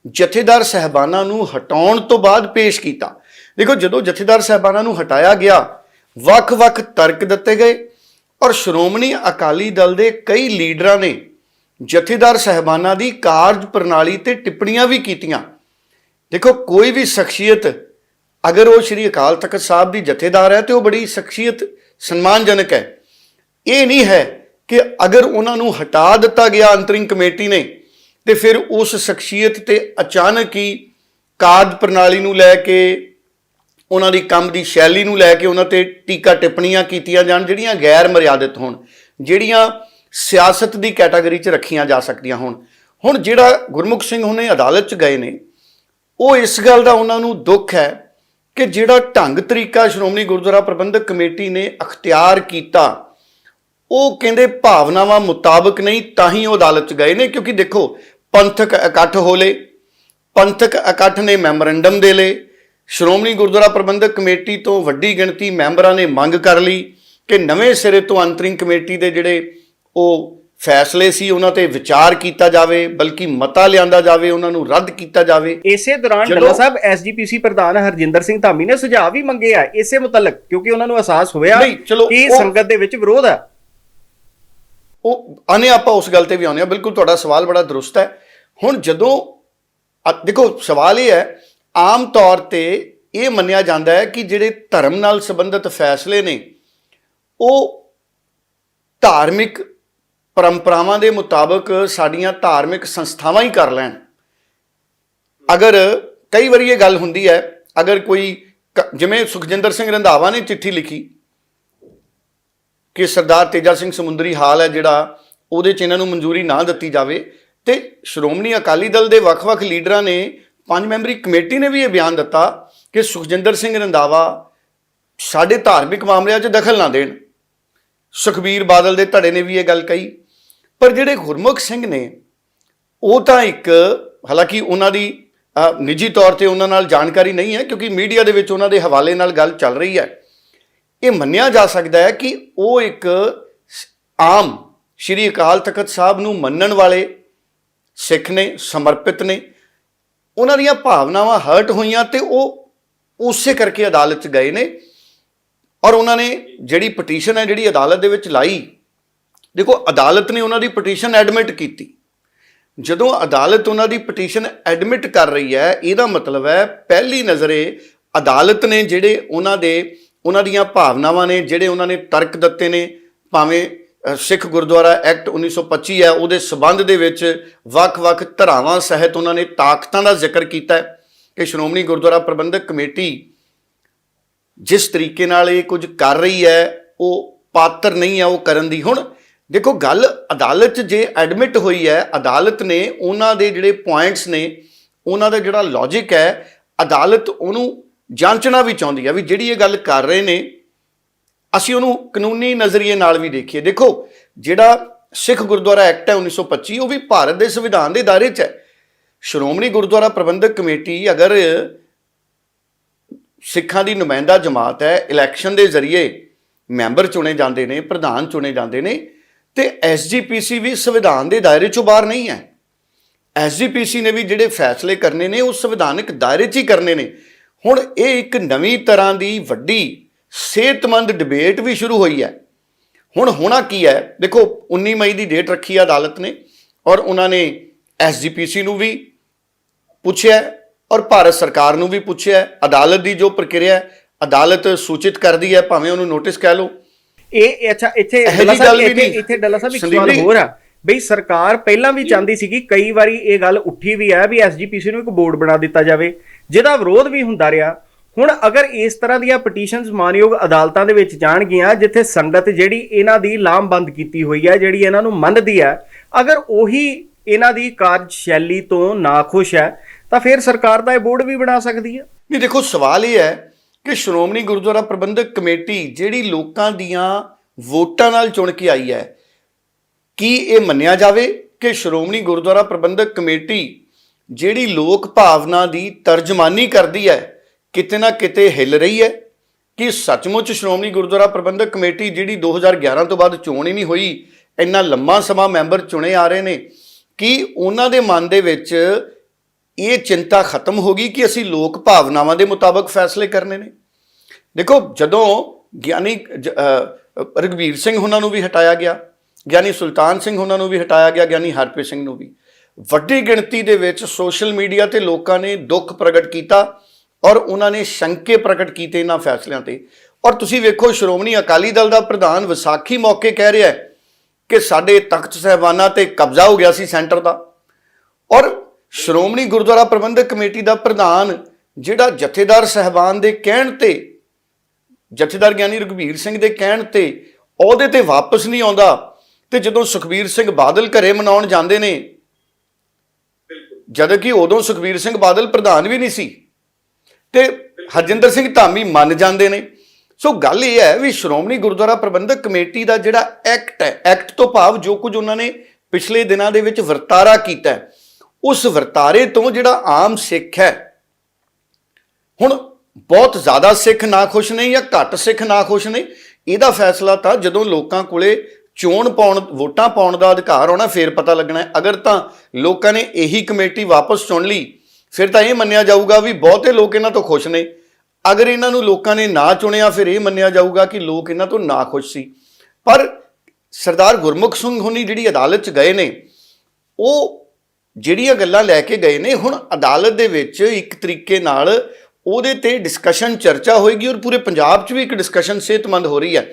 ਜਥੇਦਾਰ ਸਹਿਬਾਨਾਂ ਨੂੰ ਹਟਾਉਣ ਤੋਂ ਬਾਅਦ ਪੇਸ਼ ਕੀਤਾ। ਦੇਖੋ, ਜਦੋਂ ਜਥੇਦਾਰ ਸਹਿਬਾਨਾਂ ਨੂੰ ਹਟਾਇਆ ਗਿਆ, ਵੱਖ-ਵੱਖ ਤਰਕ ਦਿੱਤੇ ਗਏ ਔਰ ਸ਼੍ਰੋਮਣੀ ਅਕਾਲੀ ਦਲ ਦੇ ਕਈ ਲੀਡਰਾਂ ਨੇ ਜਥੇਦਾਰ ਸਹਿਬਾਨਾਂ ਦੀ ਕਾਰਜ ਪ੍ਰਣਾਲੀ ਤੇ ਟਿੱਪਣੀਆਂ ਵੀ ਕੀਤੀਆਂ। ਦੇਖੋ, ਕੋਈ ਵੀ ਸ਼ਖਸੀਅਤ, ਅਗਰ ਉਹ ਸ਼੍ਰੀ ਅਕਾਲ ਤਖਤ ਸਾਹਿਬ ਦੀ ਜਥੇਦਾਰ ਹੈ ਤੇ ਉਹ ਬੜੀ ਸ਼ਖਸੀਅਤ, ਸਨਮਾਨਜਨਕ ਹੈ। ਇਹ ਨਹੀਂ ਹੈ ਕਿ ਅਗਰ ਉਹਨਾਂ ਨੂੰ ਹਟਾ ਦਿੱਤਾ ਗਿਆ ਅੰਤਰਿੰਗ ਕਮੇਟੀ ਨੇ, ਤੇ ਫਿਰ ਉਸ ਸ਼ਖਸੀਅਤ ਤੇ ਅਚਾਨਕ ਹੀ ਕਾਦ ਪ੍ਰਣਾਲੀ ਨੂੰ ਲੈ ਕੇ, ਉਹਨਾਂ ਦੀ ਕੰਮ ਦੀ ਸ਼ੈਲੀ ਨੂੰ ਲੈ ਕੇ ਉਹਨਾਂ ਤੇ ਟੀਕਾ ਟਿੱਪਣੀਆਂ ਕੀਤੀਆਂ ਜਾਣ, ਜਿਹੜੀਆਂ ਗੈਰ ਮਰਿਆਦਿਤ ਹੋਣ, ਜਿਹੜੀਆਂ ਸਿਆਸਤ ਦੀ ਕੈਟਾਗਰੀ 'ਚ ਰੱਖੀਆਂ ਜਾ ਸਕਦੀਆਂ ਹੋਣ। ਹੁਣ ਜਿਹੜਾ ਗੁਰਮੁਖ ਸਿੰਘ ਹੁਣੇ ਅਦਾਲਤ 'ਚ ਗਏ ਨੇ, ਉਹ ਇਸ ਗੱਲ ਦਾ ਉਹਨਾਂ ਨੂੰ ਦੁੱਖ ਹੈ ਕਿ ਜਿਹੜਾ ਢੰਗ ਤਰੀਕਾ ਸ਼੍ਰੋਮਣੀ ਗੁਰਦੁਆਰਾ ਪ੍ਰਬੰਧਕ ਕਮੇਟੀ ਨੇ ਅਖਤਿਆਰ ਕੀਤਾ ਉਹ ਕਹਿੰਦੇ ਭਾਵਨਾਵਾਂ ਮੁਤਾਬਕ ਨਹੀਂ ਤਾਂ ਹੀ ਉਹ ਅਦਾਲਤ 'ਚ ਗਏ ਨੇ ਕਿਉਂਕਿ ਦੇਖੋ ਪੰਥਕ ਇਕੱਠ ਹੋਲੇ ਪੰਥਕ ਇਕੱਠ ਨੇ ਮੈਮੋਰੰਡਮ ਦੇ ਲਏ ਸ਼੍ਰੋਮਣੀ ਗੁਰਦੁਆਰਾ ਪ੍ਰਬੰਧਕ ਕਮੇਟੀ ਤੋਂ ਵੱਡੀ ਗਿਣਤੀ ਮੈਂਬਰਾਂ ਨੇ ਮੰਗ ਕਰ ਲਈ ਕਿ ਨਵੇਂ ਸਿਰੇ ਤੋਂ ਅੰਤਰਿੰਗ ਕਮੇਟੀ ਦੇ ਜਿਹੜੇ ਉਹ ਫੈਸਲੇ ਸੀ ਉਹਨਾਂ ਤੇ ਵਿਚਾਰ ਕੀਤਾ ਜਾਵੇ ਬਲਕਿ ਮਤਾ ਲਿਆਂਦਾ ਜਾਵੇ ਉਹਨਾਂ ਨੂੰ ਰੱਦ ਕੀਤਾ ਜਾਵੇ। ਇਸੇ ਦੌਰਾਨ ਡੱਲਾ ਸਾਹਿਬ ਐਸਜੀਪੀਸੀ ਪ੍ਰਧਾਨ ਹਰਜਿੰਦਰ ਸਿੰਘ ਧਾਮੀ ਨੇ ਸੁਝਾਅ ਵੀ ਮੰਗੇ ਆ ਇਸੇ ਮੁਤਲਕ ਕਿਉਂਕਿ ਉਹਨਾਂ ਨੂੰ ਅਹਿਸਾਸ ਹੋਇਆ ਕਿ ਸੰਗਤ ਦੇ ਵਿੱਚ ਵਿਰੋਧ ਹੈ ਉਹ ਆਨੇ ਆਪਾਂ ਉਸ ਗੱਲ ਤੇ ਵੀ ਆਉਂਦੇ ਆ ਬਿਲਕੁਲ ਤੁਹਾਡਾ ਸਵਾਲ ਬੜਾ ਦਰੁਸਤ ਹੈ। ਹੁਣ ਜਦੋਂ ਅ- ਦੇਖੋ, ਸਵਾਲ ਇਹ ਹੈ, ਆਮ ਤੌਰ ਤੇ ਇਹ ਮੰਨਿਆ ਜਾਂਦਾ ਹੈ ਕਿ ਜਿਹੜੇ ਧਰਮ ਨਾਲ ਸੰਬੰਧਿਤ ਫੈਸਲੇ ਨੇ, ਉਹ ਧਾਰਮਿਕ ਪਰੰਪਰਾਵਾਂ ਦੇ ਮੁਤਾਬਕ ਸਾਡੀਆਂ ਧਾਰਮਿਕ ਸੰਸਥਾਵਾਂ ਹੀ ਕਰ ਲੈਣ। ਅਗਰ ਕਈ ਵਾਰੀ ਇਹ ਗੱਲ ਹੁੰਦੀ ਹੈ, ਅਗਰ ਕੋਈ ਕ- ਜਿਵੇਂ ਸੁਖਜਿੰਦਰ ਸਿੰਘ ਰੰਧਾਵਾ ਨੇ ਚਿੱਠੀ ਲਿਖੀ ਕਿ ਸਰਦਾਰ ਤੇਜਾ ਸਿੰਘ ਸਮੁੰਦਰੀ ਹਾਲ ਹੈ ਜਿਹੜਾ, ਉਹਦੇ ਚ ਇਹਨਾਂ ਨੂੰ ਮਨਜ਼ੂਰੀ ਨਾ ਦਿੱਤੀ ਜਾਵੇ। ਤੇ ਸ਼੍ਰੋਮਣੀ ਅਕਾਲੀ ਦਲ ਦੇ ਵੱਖ-ਵੱਖ ਲੀਡਰਾਂ ਨੇ, ਪੰਜ ਮੈਂਬਰੀ ਕਮੇਟੀ ਨੇ ਵੀ ਇਹ ਬਿਆਨ ਦਿੱਤਾ ਕਿ ਸੁਖਜਿੰਦਰ ਸਿੰਘ ਰੰਧਾਵਾ ਸਾਡੇ ਧਾਰਮਿਕ ਮਾਮਲਿਆਂ 'ਚ ਦਖਲ ਨਾ ਦੇਣ। ਸੁਖਬੀਰ ਬਾਦਲ ਦੇ ਧੜੇ ਨੇ ਵੀ ਇਹ ਗੱਲ ਕਹੀ। ਪਰ ਜਿਹੜੇ ਗੁਰਮੁਖ ਸਿੰਘ ਨੇ, ਉਹ ਤਾਂ ਇੱਕ, ਹਾਲਾਂਕਿ ਉਹਨਾਂ ਦੀ ਨਿੱਜੀ ਤੌਰ ਤੇ ਉਹਨਾਂ ਨਾਲ ਜਾਣਕਾਰੀ ਨਹੀਂ ਹੈ, ਕਿਉਂਕਿ ਮੀਡੀਆ ਦੇ ਵਿੱਚ ਉਹਨਾਂ ਦੇ ਹਵਾਲੇ ਨਾਲ ਗੱਲ ਚੱਲ ਰਹੀ ਹੈ। ਇਹ ਮੰਨਿਆ ਜਾ ਸਕਦਾ ਹੈ ਕਿ ਉਹ ਇੱਕ ਆਮ ਸ਼੍ਰੀ ਅਕਾਲ ਤਖਤ ਸਾਹਿਬ ਨੂੰ ਮੰਨਣ ਵਾਲੇ ਸਿੱਖ ਨੇ, ਸਮਰਪਿਤ ਨੇ। ਉਹਨਾਂ ਦੀਆਂ ਭਾਵਨਾਵਾਂ ਹਰਟ ਹੋਈਆਂ ਤੇ ਉਹ ਉਸੇ ਕਰਕੇ ਅਦਾਲਤ 'ਚ ਗਏ ਨੇ। ਔਰ ਉਹਨਾਂ ਨੇ ਜਿਹੜੀ ਪਟੀਸ਼ਨ ਹੈ, ਜਿਹੜੀ ਅਦਾਲਤ ਦੇ ਵਿੱਚ ਲਾਈ, ਦੇਖੋ ਅਦਾਲਤ ਨੇ ਉਹਨਾਂ ਦੀ ਪਟੀਸ਼ਨ ਐਡਮਿਟ ਕੀਤੀ। ਜਦੋਂ ਅਦਾਲਤ ਉਹਨਾਂ ਦੀ ਪਟੀਸ਼ਨ ਐਡਮਿਟ ਕਰ ਰਹੀ ਹੈ, ਇਹਦਾ ਮਤਲਬ ਹੈ ਪਹਿਲੀ ਨਜ਼ਰੇ ਅਦਾਲਤ ਨੇ ਜਿਹੜੇ ਉਹਨਾਂ ਦੇ ਉਹਨਾਂ ਦੀਆਂ ਭਾਵਨਾਵਾਂ ਨੇ, ਜਿਹੜੇ ਉਹਨਾਂ ਨੇ ਤਰਕ ਦਿੱਤੇ ਨੇ, ਭਾਵੇਂ ਸਿੱਖ ਗੁਰਦੁਆਰਾ ਐਕਟ 1925 ਹੈ, ਉਹਦੇ ਸਬੰਧ ਦੇ ਵਿੱਚ ਵੱਖ-ਵੱਖ ਧਰਾਵਾਂ ਸਹਿਤ ਉਹਨਾਂ ਨੇ ਤਾਕਤਾਂ ਦਾ ਜ਼ਿਕਰ ਕੀਤਾ ਹੈ ਕਿ ਸ਼੍ਰੋਮਣੀ ਗੁਰਦੁਆਰਾ ਪ੍ਰਬੰਧਕ ਕਮੇਟੀ ਜਿਸ ਤਰੀਕੇ ਨਾਲ ਇਹ ਕੁਝ ਕਰ ਰਹੀ ਹੈ, ਉਹ ਪਾਤਰ ਨਹੀਂ ਹੈ, ਉਹ ਕਰਨ ਦੀ। ਹੁਣ ਦੇਖੋ, ਗੱਲ ਅਦਾਲਤ 'ਚ ਜੇ ਐਡਮਿਟ ਹੋਈ ਹੈ, ਅਦਾਲਤ ਨੇ ਉਹਨਾਂ ਦੇ ਜਿਹੜੇ ਪੁਆਇੰਟਸ ਨੇ, ਉਹਨਾਂ ਦਾ ਜਿਹੜਾ ਲੌਜੀਕ ਹੈ, ਅਦਾਲਤ ਉਹਨੂੰ ਜਾਂਚਣਾ ਵੀ ਚਾਹੁੰਦੀ ਆ ਵੀ ਜਿਹੜੀ ਇਹ ਗੱਲ ਕਰ ਰਹੇ ਨੇ, ਅਸੀਂ ਉਹਨੂੰ ਕਾਨੂੰਨੀ ਨਜ਼ਰੀਏ ਨਾਲ ਵੀ ਦੇਖੀਏ। ਦੇਖੋ, ਜਿਹੜਾ ਸਿੱਖ ਗੁਰਦੁਆਰਾ ਐਕਟ ਹੈ 1925 ਉਹ ਵੀ ਭਾਰਤ ਦੇ ਸੰਵਿਧਾਨ ਦੇ ਦਾਇਰੇ 'ਚ ਹੈ। ਸ਼੍ਰੋਮਣੀ ਗੁਰਦੁਆਰਾ ਪ੍ਰਬੰਧਕ ਕਮੇਟੀ ਅਗਰ ਸਿੱਖਾਂ ਦੀ ਨੁਮਾਇੰਦਾ ਜਮਾਤ ਹੈ, ਇਲੈਕਸ਼ਨ ਦੇ ਜ਼ਰੀਏ ਮੈਂਬਰ ਚੁਣੇ ਜਾਂਦੇ ਨੇ, ਪ੍ਰਧਾਨ ਚੁਣੇ ਜਾਂਦੇ ਨੇ, ਤੇ ਐਸਜੀਪੀਸੀ ਵੀ ਸੰਵਿਧਾਨ ਦੇ ਦਾਇਰੇ ਚੋਂ ਬਾਹਰ ਨਹੀਂ ਹੈ। ਐਸਜੀਪੀਸੀ ਨੇ ਵੀ ਜਿਹੜੇ ਫੈਸਲੇ ਕਰਨੇ ਨੇ, ਉਹ ਸੰਵਿਧਾਨਿਕ ਦਾਇਰੇ 'ਚ ਹੀ ਕਰਨੇ ਨੇ। ਹੁਣ ਇਹ ਇੱਕ ਨਵੀਂ ਤਰ੍ਹਾਂ ਦੀ ਵੱਡੀ ਸਿਹਤਮੰਦ ਡਿਬੇਟ ਵੀ ਸ਼ੁਰੂ ਹੋਈ ਹੈ। ਹੁਣ ਹੋਣਾ ਕੀ ਹੈ? ਦੇਖੋ 19 ਮਈ ਦੀ ਡੇਟ ਰੱਖੀ ਹੈ ਅਦਾਲਤ ਨੇ ਔਰ ਉਹਨਾਂ ਨੇ ਐਸਜੀਪੀਸੀ ਨੂੰ ਵੀ ਪੁੱਛਿਆ ਔਰ ਭਾਰਤ ਸਰਕਾਰ ਨੂੰ ਵੀ ਪੁੱਛਿਆ। ਅਦਾਲਤ ਦੀ ਜੋ ਪ੍ਰਕਿਰਿਆ ਹੈ ਅਦਾਲਤ ਸੂਚਿਤ ਕਰਦੀ ਹੈ ਭਾਵੇਂ ਉਹਨੂੰ ਨੋਟਿਸ ਕਹਿ ਲਓ। ਇਹ ਅੱਛਾ ਇੱਥੇ ਡੱਲਾ ਸਾਹਿਬ ਇੱਥੇ ਡੱਲਾ ਸਾਹਿਬ ਇੱਕ ਸਵਾਲ। ਹੋਰ ਆ। ਬਈ ਸਰਕਾਰ ਪਹਿਲਾਂ ਵੀ ਚਾਹੁੰਦੀ ਸੀ ਕਿ ਕਈ ਵਾਰੀ ਇਹ ਗੱਲ ਉੱਠੀ ਵੀ ਹੈ ਵੀ ਐਸਜੀਪੀਸੀ ਨੂੰ ਇੱਕ ਬੋਰਡ ਬਣਾ ਦਿੱਤਾ ਜਾਵੇ। ਜਿਹਦਾ ਵਿਰੋਧ ਵੀ ਹੁੰਦਾ ਰਿਹਾ। ਹੁਣ ਅਗਰ ਇਸ ਤਰ੍ਹਾਂ ਦੀਆਂ ਪਟੀਸ਼ਨਸ ਮਾਨਯੋਗ ਅਦਾਲਤਾਂ ਦੇ ਵਿੱਚ ਜਾਣਗੀਆਂ, ਜਿੱਥੇ ਸੰਗਤ ਜਿਹੜੀ ਇਹਨਾਂ ਦੀ ਲਾਮਬੰਦ ਕੀਤੀ ਹੋਈ ਹੈ, ਜਿਹੜੀ ਇਹਨਾਂ ਨੂੰ ਮੰਨਦੀ ਹੈ, ਅਗਰ ਉਹੀ ਇਹਨਾਂ ਦੀ ਕਾਰਜ ਸ਼ੈਲੀ ਤੋਂ ਨਾਖੁਸ਼ ਹੈ, ਤਾਂ ਫਿਰ ਸਰਕਾਰ ਦਾ ਇਹ ਬੋਰਡ ਵੀ ਬਣਾ ਸਕਦੀ ਹੈ। ਨਹੀਂ, ਦੇਖੋ, ਸਵਾਲ ਇਹ ਹੈ ਕਿ ਸ਼੍ਰੋਮਣੀ ਗੁਰਦੁਆਰਾ ਪ੍ਰਬੰਧਕ ਕਮੇਟੀ ਜਿਹੜੀ ਲੋਕਾਂ ਦੀਆਂ ਵੋਟਾਂ ਨਾਲ ਚੁਣ ਕੇ ਆਈ ਹੈ, ਕੀ ਇਹ ਮੰਨਿਆ ਜਾਵੇ ਕਿ ਸ਼੍ਰੋਮਣੀ ਗੁਰਦੁਆਰਾ ਪ੍ਰਬੰਧਕ ਕਮੇਟੀ ਜਿਹੜੀ ਲੋਕ ਭਾਵਨਾ ਦੀ ਤਰਜਮਾਨੀ ਕਰਦੀ ਹੈ ਕਿਤੇ ਨਾ ਕਿਤੇ ਹਿੱਲ ਰਹੀ ਹੈ ਕਿ ਸੱਚਮੁੱਚ ਸ਼੍ਰੋਮਣੀ ਗੁਰਦੁਆਰਾ ਪ੍ਰਬੰਧਕ ਕਮੇਟੀ ਜਿਹੜੀ 2011 ਤੋਂ ਬਾਅਦ ਚੋਣ ਹੀ ਨਹੀਂ ਹੋਈ ਇੰਨਾ ਲੰਮਾ ਸਮਾਂ ਮੈਂਬਰ ਚੁਣੇ ਆ ਰਹੇ ਨੇ ਕਿ ਉਹਨਾਂ ਦੇ ਮਨ ਦੇ ਵਿੱਚ ਇਹ ਚਿੰਤਾ ਖਤਮ ਹੋ ਗਈ ਕਿ ਅਸੀਂ ਲੋਕ ਭਾਵਨਾਵਾਂ ਦੇ ਮੁਤਾਬਕ ਫੈਸਲੇ ਕਰਨੇ ਨੇ? ਦੇਖੋ ਜਦੋਂ ਗਿਆਨੀ ਜ- ਅ, ਸਿੰਘ ਉਹਨਾਂ ਨੂੰ ਵੀ ਹਟਾਇਆ ਗਿਆ ਗਿਆਨੀ ਸੁਲਤਾਨ ਸਿੰਘ ਉਹਨਾਂ ਨੂੰ ਵੀ ਹਟਾਇਆ ਗਿਆ ਗਿਆਨੀ ਹਰਪ੍ਰੀਤ ਸਿੰਘ ਨੂੰ ਵੀ ਵੱਡੀ ਗਿਣਤੀ ਦੇ ਵਿੱਚ ਸੋਸ਼ਲ ਮੀਡੀਆ ਤੇ ਲੋਕਾਂ ਨੇ ਦੁੱਖ ਪ੍ਰਗਟ ਕੀਤਾ ਔਰ ਉਹਨਾਂ ਨੇ ਸ਼ੰਕੇ ਪ੍ਰਗਟ ਕੀਤੇ ਇਹਨਾਂ ਫੈਸਲਿਆਂ ਤੇ। ਔਰ ਤੁਸੀਂ ਵੇਖੋ, ਸ਼੍ਰੋਮਣੀ ਅਕਾਲੀ ਦਲ ਦਾ ਪ੍ਰਧਾਨ ਵਿਸਾਖੀ ਮੌਕੇ ਕਹਿ ਰਿਹਾ ਹੈ ਕਿ ਸਾਡੇ ਤਖਤ ਸਹਿਬਾਨਾਂ ਤੇ ਕਬਜ਼ਾ ਹੋ ਗਿਆ ਸੀ ਸੈਂਟਰ ਦਾ। ਔਰ ਸ਼੍ਰੋਮਣੀ ਗੁਰਦੁਆਰਾ ਪ੍ਰਬੰਧਕ ਕਮੇਟੀ ਦਾ ਪ੍ਰਧਾਨ ਜਿਹੜਾ ਜਥੇਦਾਰ ਸਹਿਬਾਨ ਦੇ ਕਹਿਣ ਤੇ, ਜਥੇਦਾਰ ਗਿਆਨੀ ਰਘਬੀਰ ਸਿੰਘ ਦੇ ਕਹਿਣ ਤੇ ਉਹਦੇ ਤੇ ਵਾਪਸ ਨਹੀਂ ਆਉਂਦਾ ਤੇ ਜਦੋਂ ਸੁਖਬੀਰ ਸਿੰਘ ਬਾਦਲ ਘਰੇ ਮਨਾਉਣ ਜਾਂਦੇ ਨੇ ਜਦ ਕਿ ਉਦੋਂ ਸੁਖਬੀਰ ਸਿੰਘ ਬਾਦਲ ਪ੍ਰਧਾਨ ਵੀ ਨਹੀਂ ਸੀ। ਤੇ ਹਰਜਿੰਦਰ ਸਿੰਘ ਧਾਮੀ ਮੰਨ ਜਾਂਦੇ ਨੇ। ਸੋ ਗੱਲ ਇਹ ਹੈ ਵੀ ਸ਼੍ਰੋਮਣੀ ਗੁਰਦੁਆਰਾ ਪ੍ਰਬੰਧਕ ਕਮੇਟੀ ਦਾ ਜਿਹੜਾ ਐਕਟ ਹੈ, ਐਕਟ ਤੋਂ ਭਾਵ ਜੋ ਕੁਝ ਉਹਨਾਂ ਨੇ ਪਿਛਲੇ ਦਿਨਾਂ ਦੇ ਵਿੱਚ ਵਰਤਾਰਾ ਕੀਤਾ ਉਸ ਵਰਤਾਰੇ ਤੋਂ ਜਿਹੜਾ ਆਮ ਸਿੱਖ ਹੈ, ਹੁਣ ਬਹੁਤ ਜ਼ਿਆਦਾ ਸਿੱਖ ਨਾ ਖੁਸ਼ ਨੇ ਜਾਂ ਘੱਟ ਸਿੱਖ ਨਾ ਖੁਸ਼ ਨੇ, ਇਹਦਾ ਫੈਸਲਾ ਤਾਂ ਜਦੋਂ ਲੋਕਾਂ ਕੋਲੇ ਚੋਣ ਪਾਉਣ, ਵੋਟਾਂ ਪਾਉਣ ਦਾ ਅਧਿਕਾਰ ਹੋਣਾ ਫਿਰ ਪਤਾ ਲੱਗਣਾ ਅਗਰ ਤਾਂ ਲੋਕਾਂ ਨੇ ਇਹੀ ਕਮੇਟੀ ਵਾਪਸ ਚੁਣ ਲਈ, ਫਿਰ ਤਾਂ ਇਹ ਮੰਨਿਆ ਜਾਊਗਾ ਵੀ ਬਹੁਤੇ ਲੋਕ ਇਹਨਾਂ ਤੋਂ ਖੁਸ਼ ਨੇ। ਅਗਰ ਇਹਨਾਂ ਨੂੰ ਲੋਕਾਂ ਨੇ ਨਾ ਚੁਣਿਆ, ਫਿਰ ਇਹ ਮੰਨਿਆ ਜਾਊਗਾ ਕਿ ਲੋਕ ਇਹਨਾਂ ਤੋਂ ਨਾ ਖੁਸ਼ ਸੀ। ਪਰ ਸਰਦਾਰ ਗੁਰਮੁਖ ਸਿੰਘ ਹੁਣੀ ਜਿਹੜੀ ਅਦਾਲਤ 'ਚ ਗਏ ਨੇ, ਉਹ ਜਿਹੜੀਆਂ ਗੱਲਾਂ ਲੈ ਕੇ ਗਏ ਨੇ, ਹੁਣ ਅਦਾਲਤ ਦੇ ਵਿੱਚ ਇੱਕ ਤਰੀਕੇ ਨਾਲ ਉਹਦੇ ਤੇ ਡਿਸਕਸ਼ਨ ਚਰਚਾ ਹੋਏਗੀ ਔਰ ਪੂਰੇ ਪੰਜਾਬ 'ਚ ਵੀ ਇੱਕ ਡਿਸਕਸ਼ਨ ਸਿਹਤਮੰਦ ਹੋ ਰਹੀ ਹੈ।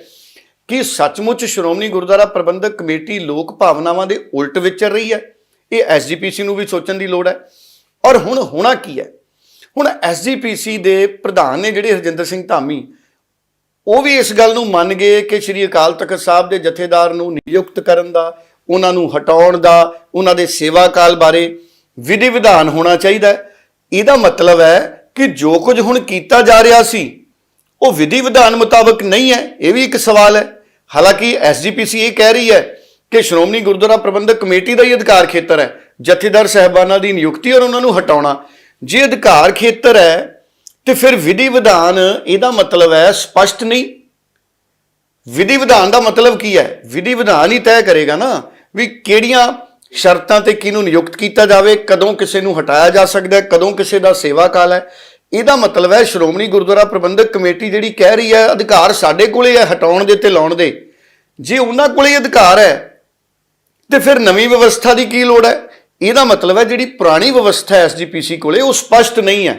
ਕਿ ਸੱਚਮੁੱਚ ਸ਼੍ਰੋਮਣੀ ਗੁਰਦੁਆਰਾ ਪ੍ਰਬੰਧਕ ਕਮੇਟੀ ਲੋਕ ਭਾਵਨਾਵਾਂ ਦੇ ਉਲਟ ਵਿਚਰ ਰਹੀ ਹੈ? ਇਹ ਐਸਜੀਪੀਸੀ ਨੂੰ ਵੀ ਸੋਚਣ ਦੀ ਲੋੜ ਹੈ। ਔਰ ਹੁਣ ਹੋਣਾ ਕੀ ਹੈ? ਹੁਣ ਐਸਜੀਪੀਸੀ ਦੇ ਪ੍ਰਧਾਨ ਨੇ ਜਿਹੜੇ ਹਰਜਿੰਦਰ ਸਿੰਘ ਧਾਮੀ, ਉਹ ਵੀ ਇਸ ਗੱਲ ਨੂੰ ਮੰਨ ਗਏ ਕਿ ਸ੍ਰੀ ਅਕਾਲ ਤਖਤ ਸਾਹਿਬ ਦੇ ਜਥੇਦਾਰ ਨੂੰ ਨਿਯੁਕਤ ਕਰਨ ਦਾ, ਉਹਨਾਂ ਨੂੰ ਹਟਾਉਣ ਦਾ, ਉਹਨਾਂ ਦੇ ਸੇਵਾ ਕਾਲ ਬਾਰੇ ਵਿਧੀ ਵਿਧਾਨ ਹੋਣਾ ਚਾਹੀਦਾ ਇਹਦਾ ਮਤਲਬ ਹੈ ਕਿ ਜੋ ਕੁਝ ਹੁਣ ਕੀਤਾ ਜਾ ਰਿਹਾ ਸੀ, ਉਹ ਵਿਧੀ ਵਿਧਾਨ ਮੁਤਾਬਕ ਨਹੀਂ ਹੈ। ਇਹ ਵੀ ਇੱਕ ਸਵਾਲ ਹੈ। ਹਾਲਾਂਕਿ ਐਸਜੀਪੀਸੀ ਇਹ ਕਹਿ ਰਹੀ ਹੈ ਕਿ ਸ਼੍ਰੋਮਣੀ ਗੁਰਦੁਆਰਾ ਪ੍ਰਬੰਧਕ ਕਮੇਟੀ ਦਾ ਹੀ ਅਧਿਕਾਰ ਖੇਤਰ ਹੈ, ਜਥੇਦਾਰ ਸਹਿਬਾਨਾਂ ਦੀ ਨਿਯੁਕਤੀ ਔਰ ਉਹਨਾਂ ਨੂੰ ਹਟਾਉਣਾ। ਜੇ ਅਧਿਕਾਰ ਖੇਤਰ ਹੈ, ਤੇ ਫਿਰ ਵਿਧੀ ਵਿਧਾਨ ਇਹਦਾ ਮਤਲਬ ਹੈ ਸਪਸ਼ਟ ਨਹੀਂ। ਵਿਧੀ ਵਿਧਾਨ ਦਾ ਮਤਲਬ ਕੀ ਹੈ? ਵਿਧੀ ਵਿਧਾਨ ਹੀ ਤੈਅ ਕਰੇਗਾ ਨਾ ਵੀ ਕਿਹੜੀਆਂ ਸ਼ਰਤਾਂ ਤੇ ਕਿਹਨੂੰ ਨਿਯੁਕਤ ਕੀਤਾ ਜਾਵੇ, ਕਦੋਂ ਕਿਸੇ ਨੂੰ ਹਟਾਇਆ ਜਾ ਸਕਦਾ ਹੈ, ਕਦੋਂ ਕਿਸੇ ਦਾ ਸੇਵਾ ਕਾਲ ਹੈ। ਇਹਦਾ ਮਤਲਬ ਹੈ ਸ਼੍ਰੋਮਣੀ ਗੁਰਦੁਆਰਾ ਪ੍ਰਬੰਧਕ ਕਮੇਟੀ ਜਿਹੜੀ ਕਹਿ ਰਹੀ ਹੈ, ਅਧਿਕਾਰ ਸਾਡੇ ਕੋਲੇ ਹੈ ਹਟਾਉਣ ਦੇ ਤੇ ਲਾਉਣ ਦੇ। ਜੇ ਉਹਨਾਂ ਕੋਲੇ ਅਧਿਕਾਰ ਹੈ, ਤੇ ਫਿਰ ਨਵੀਂ ਵਿਵਸਥਾ ਦੀ ਕੀ ਲੋੜ ਹੈ? ਇਹਦਾ ਮਤਲਬ ਹੈ ਜਿਹੜੀ ਪੁਰਾਣੀ ਵਿਵਸਥਾ ਹੈ ਐਸਜੀਪੀਸੀ ਕੋਲੇ, ਉਹ ਸਪਸ਼ਟ ਨਹੀਂ ਹੈ।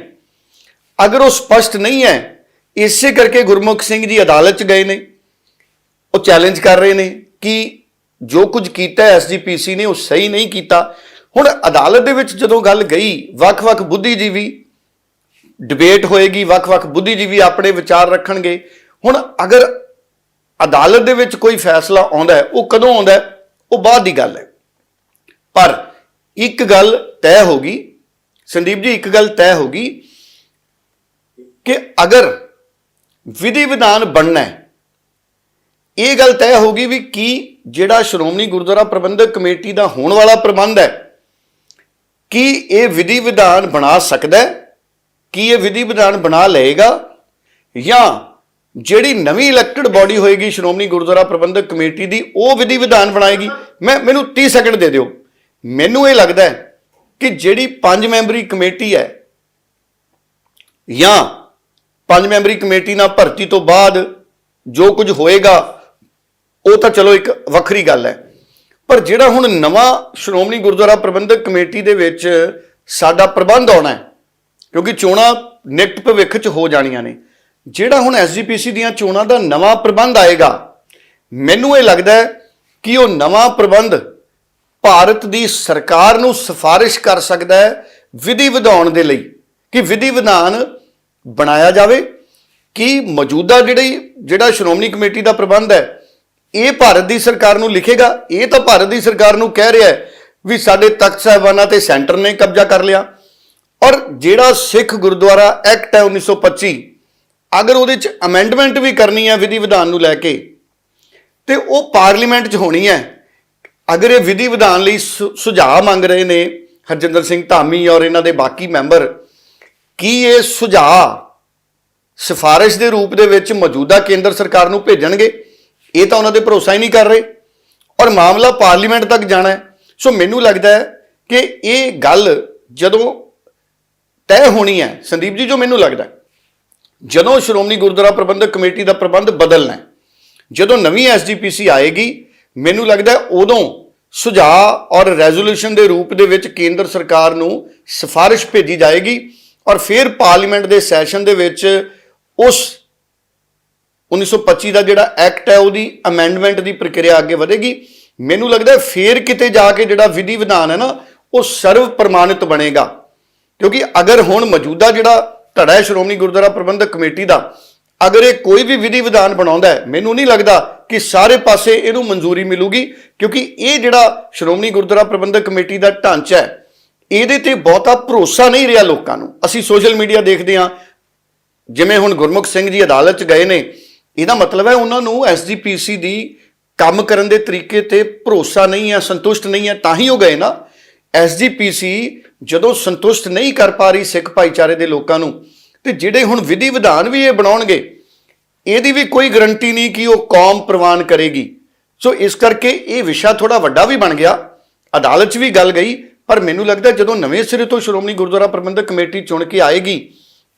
ਅਗਰ ਉਹ ਸਪਸ਼ਟ ਨਹੀਂ ਹੈ, ਇਸੇ ਕਰਕੇ ਗੁਰਮੁਖ ਸਿੰਘ ਜੀ ਅਦਾਲਤ 'ਚ ਗਏ ਨੇ। ਉਹ ਚੈਲੰਜ ਕਰ ਰਹੇ ਨੇ ਕਿ ਜੋ ਕੁਝ ਕੀਤਾ ਐਸਜੀਪੀਸੀ ਨੇ, ਉਹ ਸਹੀ ਨਹੀਂ ਕੀਤਾ। ਹੁਣ ਅਦਾਲਤ ਦੇ ਵਿੱਚ ਜਦੋਂ ਗੱਲ ਗਈ, ਵੱਖ-ਵੱਖ ਬੁੱਧੀਜੀਵੀ ਡਿਬੇਟ ਹੋਏਗੀ, ਵੱਖ-ਵੱਖ ਬੁੱਧੀਜੀਵੀ ਆਪਣੇ ਵਿਚਾਰ ਰੱਖਣਗੇ। ਹੁਣ ਅਗਰ ਅਦਾਲਤ ਦੇ ਵਿੱਚ ਕੋਈ ਫੈਸਲਾ ਆਉਂਦਾ ਹੈ, ਉਹ ਕਦੋਂ ਆਉਂਦਾ ਹੈ? ਉਹ ਬਾਅਦ ਦੀ ਗੱਲ ਹੈ। ਪਰ ਇੱਕ ਗੱਲ ਤੈਅ ਹੋ ਗਈ, ਸੰਦੀਪ ਜੀ, ਇੱਕ ਗੱਲ ਤੈਅ ਹੋ ਗਈ ਕਿ ਅਗਰ ਵਿਧੀ ਵਿਧਾਨ ਬਣਨਾ ਹੈ, ਇਹ ਗੱਲ ਤੈਅ ਹੋ ਗਈ ਵੀ ਕੀ ਜਿਹੜਾ ਸ਼੍ਰੋਮਣੀ ਗੁਰਦੁਆਰਾ ਪ੍ਰਬੰਧਕ ਕਮੇਟੀ ਦਾ ਹੋਣ ਵਾਲਾ ਪ੍ਰਬੰਧ ਹੈ, ਕੀ ਇਹ ਵਿਧੀ ਵਿਧਾਨ ਬਣਾ ਸਕਦਾ ਹੈ? ਕੀ ਇਹ ਵਿਧੀ ਵਿਧਾਨ ਬਣਾ ਲਏਗਾ? ਜਾਂ ਜਿਹੜੀ ਨਵੀਂ ਇਲੈਕਟਡ ਬਾਡੀ ਹੋਏਗੀ, ਸ਼੍ਰੋਮਣੀ ਗੁਰਦੁਆਰਾ ਪ੍ਰਬੰਧਕ ਕਮੇਟੀ ਦੀ, ਉਹ ਵਿਧੀ ਵਿਧਾਨ ਬਣਾਏਗੀ? ਮੈਂ, ਮੈਨੂੰ 30 ਸੈਕਿੰਡ ਦੇ ਦਿਓ। ਮੈਨੂੰ ਇਹ ਲੱਗਦਾ ਹੈ ਕਿ ਜਿਹੜੀ ਪੰਜ ਮੈਂਬਰੀ ਕਮੇਟੀ ਹੈ, ਜਾਂ ਪੰਜ ਮੈਂਬਰੀ ਕਮੇਟੀ ਨਾਲ ਭਰਤੀ ਤੋਂ ਬਾਅਦ ਜੋ ਕੁਝ ਹੋਏਗਾ, ਉਹ ਤਾਂ ਚਲੋ ਇੱਕ ਵੱਖਰੀ ਗੱਲ ਹੈ। ਪਰ ਜਿਹੜਾ ਹੁਣ ਨਵਾਂ ਸ਼੍ਰੋਮਣੀ ਗੁਰਦੁਆਰਾ ਪ੍ਰਬੰਧਕ ਕਮੇਟੀ ਦੇ ਵਿੱਚ ਸਾਡਾ ਪ੍ਰਬੰਧ ਆਉਣਾ ਹੈ ਕਿਉਂਕਿ ਚੋਣਾਂ ਨਿਕਟ ਭਵਿੱਖ 'ਚ ਹੋ ਜਾਣੀਆਂ ਨੇ। ਜਿਹੜਾ ਹੁਣ ਐਸਜੀਪੀਸੀ ਦੀਆਂ ਚੋਣਾਂ ਦਾ ਨਵਾਂ ਪ੍ਰਬੰਧ ਆਏਗਾ, ਮੈਨੂੰ ਇਹ ਲੱਗਦਾ ਹੈ ਕਿ ਉਹ ਨਵਾਂ ਪ੍ਰਬੰਧ ਭਾਰਤ ਦੀ ਸਰਕਾਰ ਨੂੰ ਸਿਫਾਰਿਸ਼ ਕਰ ਸਕਦਾ ਹੈ ਵਿਧੀ ਵਿਧਾਉਣ ਦੇ ਲਈ, ਕਿ ਵਿਧੀ ਵਿਧਾਨ ਬਣਾਇਆ ਜਾਵੇ, ਕਿ ਮੌਜੂਦਾ ਜਿਹੜੀ, ਜਿਹੜਾ ਸ਼੍ਰੋਮਣੀ ਕਮੇਟੀ ਦਾ ਪ੍ਰਬੰਧ ਹੈ, ਇਹ ਭਾਰਤ ਦੀ ਸਰਕਾਰ ਨੂੰ ਲਿਖੇਗਾ। ਇਹ ਤਾਂ ਭਾਰਤ ਦੀ ਸਰਕਾਰ ਨੂੰ ਕਹਿ ਰਿਹਾ ਹੈ ਵੀ ਸਾਡੇ ਤਖਤ ਸਾਹਿਬਾਨਾਂ ਤੇ ਸੈਂਟਰ ਨੇ ਕਬਜ਼ਾ ਕਰ ਲਿਆ। ਔਰ ਜਿਹੜਾ ਸਿੱਖ ਗੁਰਦੁਆਰਾ ਐਕਟ ਹੈ 1925 ਅਗਰ ਉਹਦੇ ਚ ਅਮੈਂਡਮੈਂਟ ਵੀ ਕਰਨੀ ਹੈ ਵਿਧੀ ਵਿਧਾਨ ਨੂੰ ਲੈ ਕੇ, ਤੇ ਉਹ ਪਾਰਲੀਮੈਂਟ 'ਚ ਹੋਣੀ ਹੈ। ਅਗਰ ਇਹ ਵਿਧੀ ਵਿਧਾਨ ਲਈ ਸੁਝਾਅ ਮੰਗ ਰਹੇ ਨੇ ਹਰਜਿੰਦਰ ਸਿੰਘ ਧਾਮੀ ਔਰ ਇਹਨਾਂ ਦੇ ਬਾਕੀ ਮੈਂਬਰ, ਕੀ ਇਹ ਸੁਝਾਅ ਸਿਫਾਰਿਸ਼ ਦੇ ਰੂਪ ਦੇ ਵਿੱਚ ਮੌਜੂਦਾ ਕੇਂਦਰ ਸਰਕਾਰ ਨੂੰ ਭੇਜਣਗੇ? ਇਹ ਤਾਂ ਉਹਨਾਂ ਦੇ ਭਰੋਸਾ ਹੀ ਨਹੀਂ ਕਰ ਰਹੇ। ਔਰ ਮਾਮਲਾ ਪਾਰਲੀਮੈਂਟ ਤੱਕ ਜਾਣਾ ਹੈ। ਸੋ ਮੈਨੂੰ ਲੱਗਦਾ ਹੈ ਕਿ ਇਹ ਗੱਲ ਜਦੋਂ ਤੈਅ ਹੋਣੀ ਹੈ। ਸੰਦੀਪ ਜੀ, ਜੋ ਮੈਨੂੰ ਲੱਗਦਾ ਜਦੋਂ ਸ਼੍ਰੋਮਣੀ ਗੁਰਦੁਆਰਾ ਪ੍ਰਬੰਧਕ ਕਮੇਟੀ ਦਾ ਪ੍ਰਬੰਧ ਬਦਲਣਾ ਹੈ, ਜਦੋਂ ਨਵੀਂ ਐਸਜੀਪੀਸੀ ਆਏਗੀ, ਮੈਨੂੰ ਲੱਗਦਾ ਉਦੋਂ ਸੁਝਾਅ ਔਰ ਰੈਜ਼ੋਲੂਸ਼ਨ ਦੇ ਰੂਪ ਦੇ ਵਿੱਚ ਕੇਂਦਰ ਸਰਕਾਰ ਨੂੰ ਸਿਫਾਰਿਸ਼ ਭੇਜੀ ਜਾਏਗੀ ਔਰ ਫਿਰ ਪਾਰਲੀਮੈਂਟ ਦੇ ਸੈਸ਼ਨ ਦੇ ਵਿੱਚ ਉਸ 1925 ਦਾ ਜਿਹੜਾ ਐਕਟ ਹੈ, ਉਹਦੀ ਅਮੈਂਡਮੈਂਟ ਦੀ ਪ੍ਰਕਿਰਿਆ ਅੱਗੇ ਵਧੇਗੀ। ਮੈਨੂੰ ਲੱਗਦਾ ਹੈ ਫੇਰ ਕਿਤੇ ਜਾ ਕੇ ਜਿਹੜਾ ਵਿਧੀ ਵਿਧਾਨ ਹੈ ਨਾ, ਉਹ ਸਰਵ ਪ੍ਰਮਾਣਿਤ ਬਣੇਗਾ। ਕਿਉਂਕਿ ਅਗਰ ਹੁਣ ਮੌਜੂਦਾ ਜਿਹੜਾ ਧੜਾ ਹੈ ਸ਼੍ਰੋਮਣੀ ਗੁਰਦੁਆਰਾ ਪ੍ਰਬੰਧਕ ਕਮੇਟੀ ਦਾ, ਅਗਰ ਇਹ ਕੋਈ ਵੀ ਵਿਧੀ ਵਿਧਾਨ ਬਣਾਉਂਦਾ ਹੈ, ਮੈਨੂੰ ਨਹੀਂ ਲੱਗਦਾ ਕਿ ਸਾਰੇ ਪਾਸੇ ਇਹਨੂੰ ਮਨਜ਼ੂਰੀ ਮਿਲੂਗੀ, ਕਿਉਂਕਿ ਇਹ ਜਿਹੜਾ ਸ਼੍ਰੋਮਣੀ ਗੁਰਦੁਆਰਾ ਪ੍ਰਬੰਧਕ ਕਮੇਟੀ ਦਾ ਢਾਂਚਾ ਹੈ, ਇਹਦੇ ਤੇ ਬਹੁਤਾ ਭਰੋਸਾ ਨਹੀਂ ਰਿਹਾ ਲੋਕਾਂ ਨੂੰ। ਅਸੀਂ ਸੋਸ਼ਲ ਮੀਡੀਆ ਦੇਖਦੇ ਹਾਂ, ਜਿਵੇਂ ਹੁਣ ਗੁਰਮੁਖ ਸਿੰਘ ਜੀ ਅਦਾਲਤ 'ਚ ਗਏ ਨੇ, ਇਹਦਾ ਮਤਲਬ ਹੈ ਉਹਨਾਂ ਨੂੰ ਐਸਜੀਪੀਸੀ ਦੀ ਕੰਮ ਕਰਨ ਦੇ ਤਰੀਕੇ ਤੇ ਭਰੋਸਾ ਨਹੀਂ ਹੈ, ਸੰਤੁਸ਼ਟ ਨਹੀਂ ਹੈ, ਤਾਂ ਹੀ ਉਹ ਗਏ ਨਾ। ਐਸਜੀਪੀਸੀ ਜਦੋਂ ਸੰਤੁਸ਼ਟ ਨਹੀਂ ਕਰ ਪਾ ਰਹੀ ਸਿੱਖ ਭਾਈਚਾਰੇ ਦੇ ਲੋਕਾਂ ਨੂੰ, ਤੇ ਜਿਹੜੇ ਹੁਣ ਵਿਧੀ ਵਿਧਾਨ ਵੀ ਇਹ ਬਣਾਉਣਗੇ, ਇਹਦੀ ਵੀ ਕੋਈ ਗਰੰਟੀ ਨਹੀਂ ਕਿ ਉਹ ਕੌਮ ਪ੍ਰਵਾਨ ਕਰੇਗੀ। ਸੋ ਇਸ ਕਰਕੇ ਇਹ ਵਿਸ਼ਾ ਥੋੜਾ ਵੱਡਾ ਵੀ ਬਣ ਗਿਆ। ਅਦਾਲਤ 'ਚ ਵੀ ਗੱਲ ਗਈ, ਪਰ ਮੈਨੂੰ ਲੱਗਦਾ ਜਦੋਂ ਨਵੇਂ ਸਿਰੇ ਤੋਂ ਸ਼੍ਰੋਮਣੀ ਗੁਰਦੁਆਰਾ ਪ੍ਰਬੰਧਕ ਕਮੇਟੀ ਚੁਣ ਕੇ ਆਏਗੀ,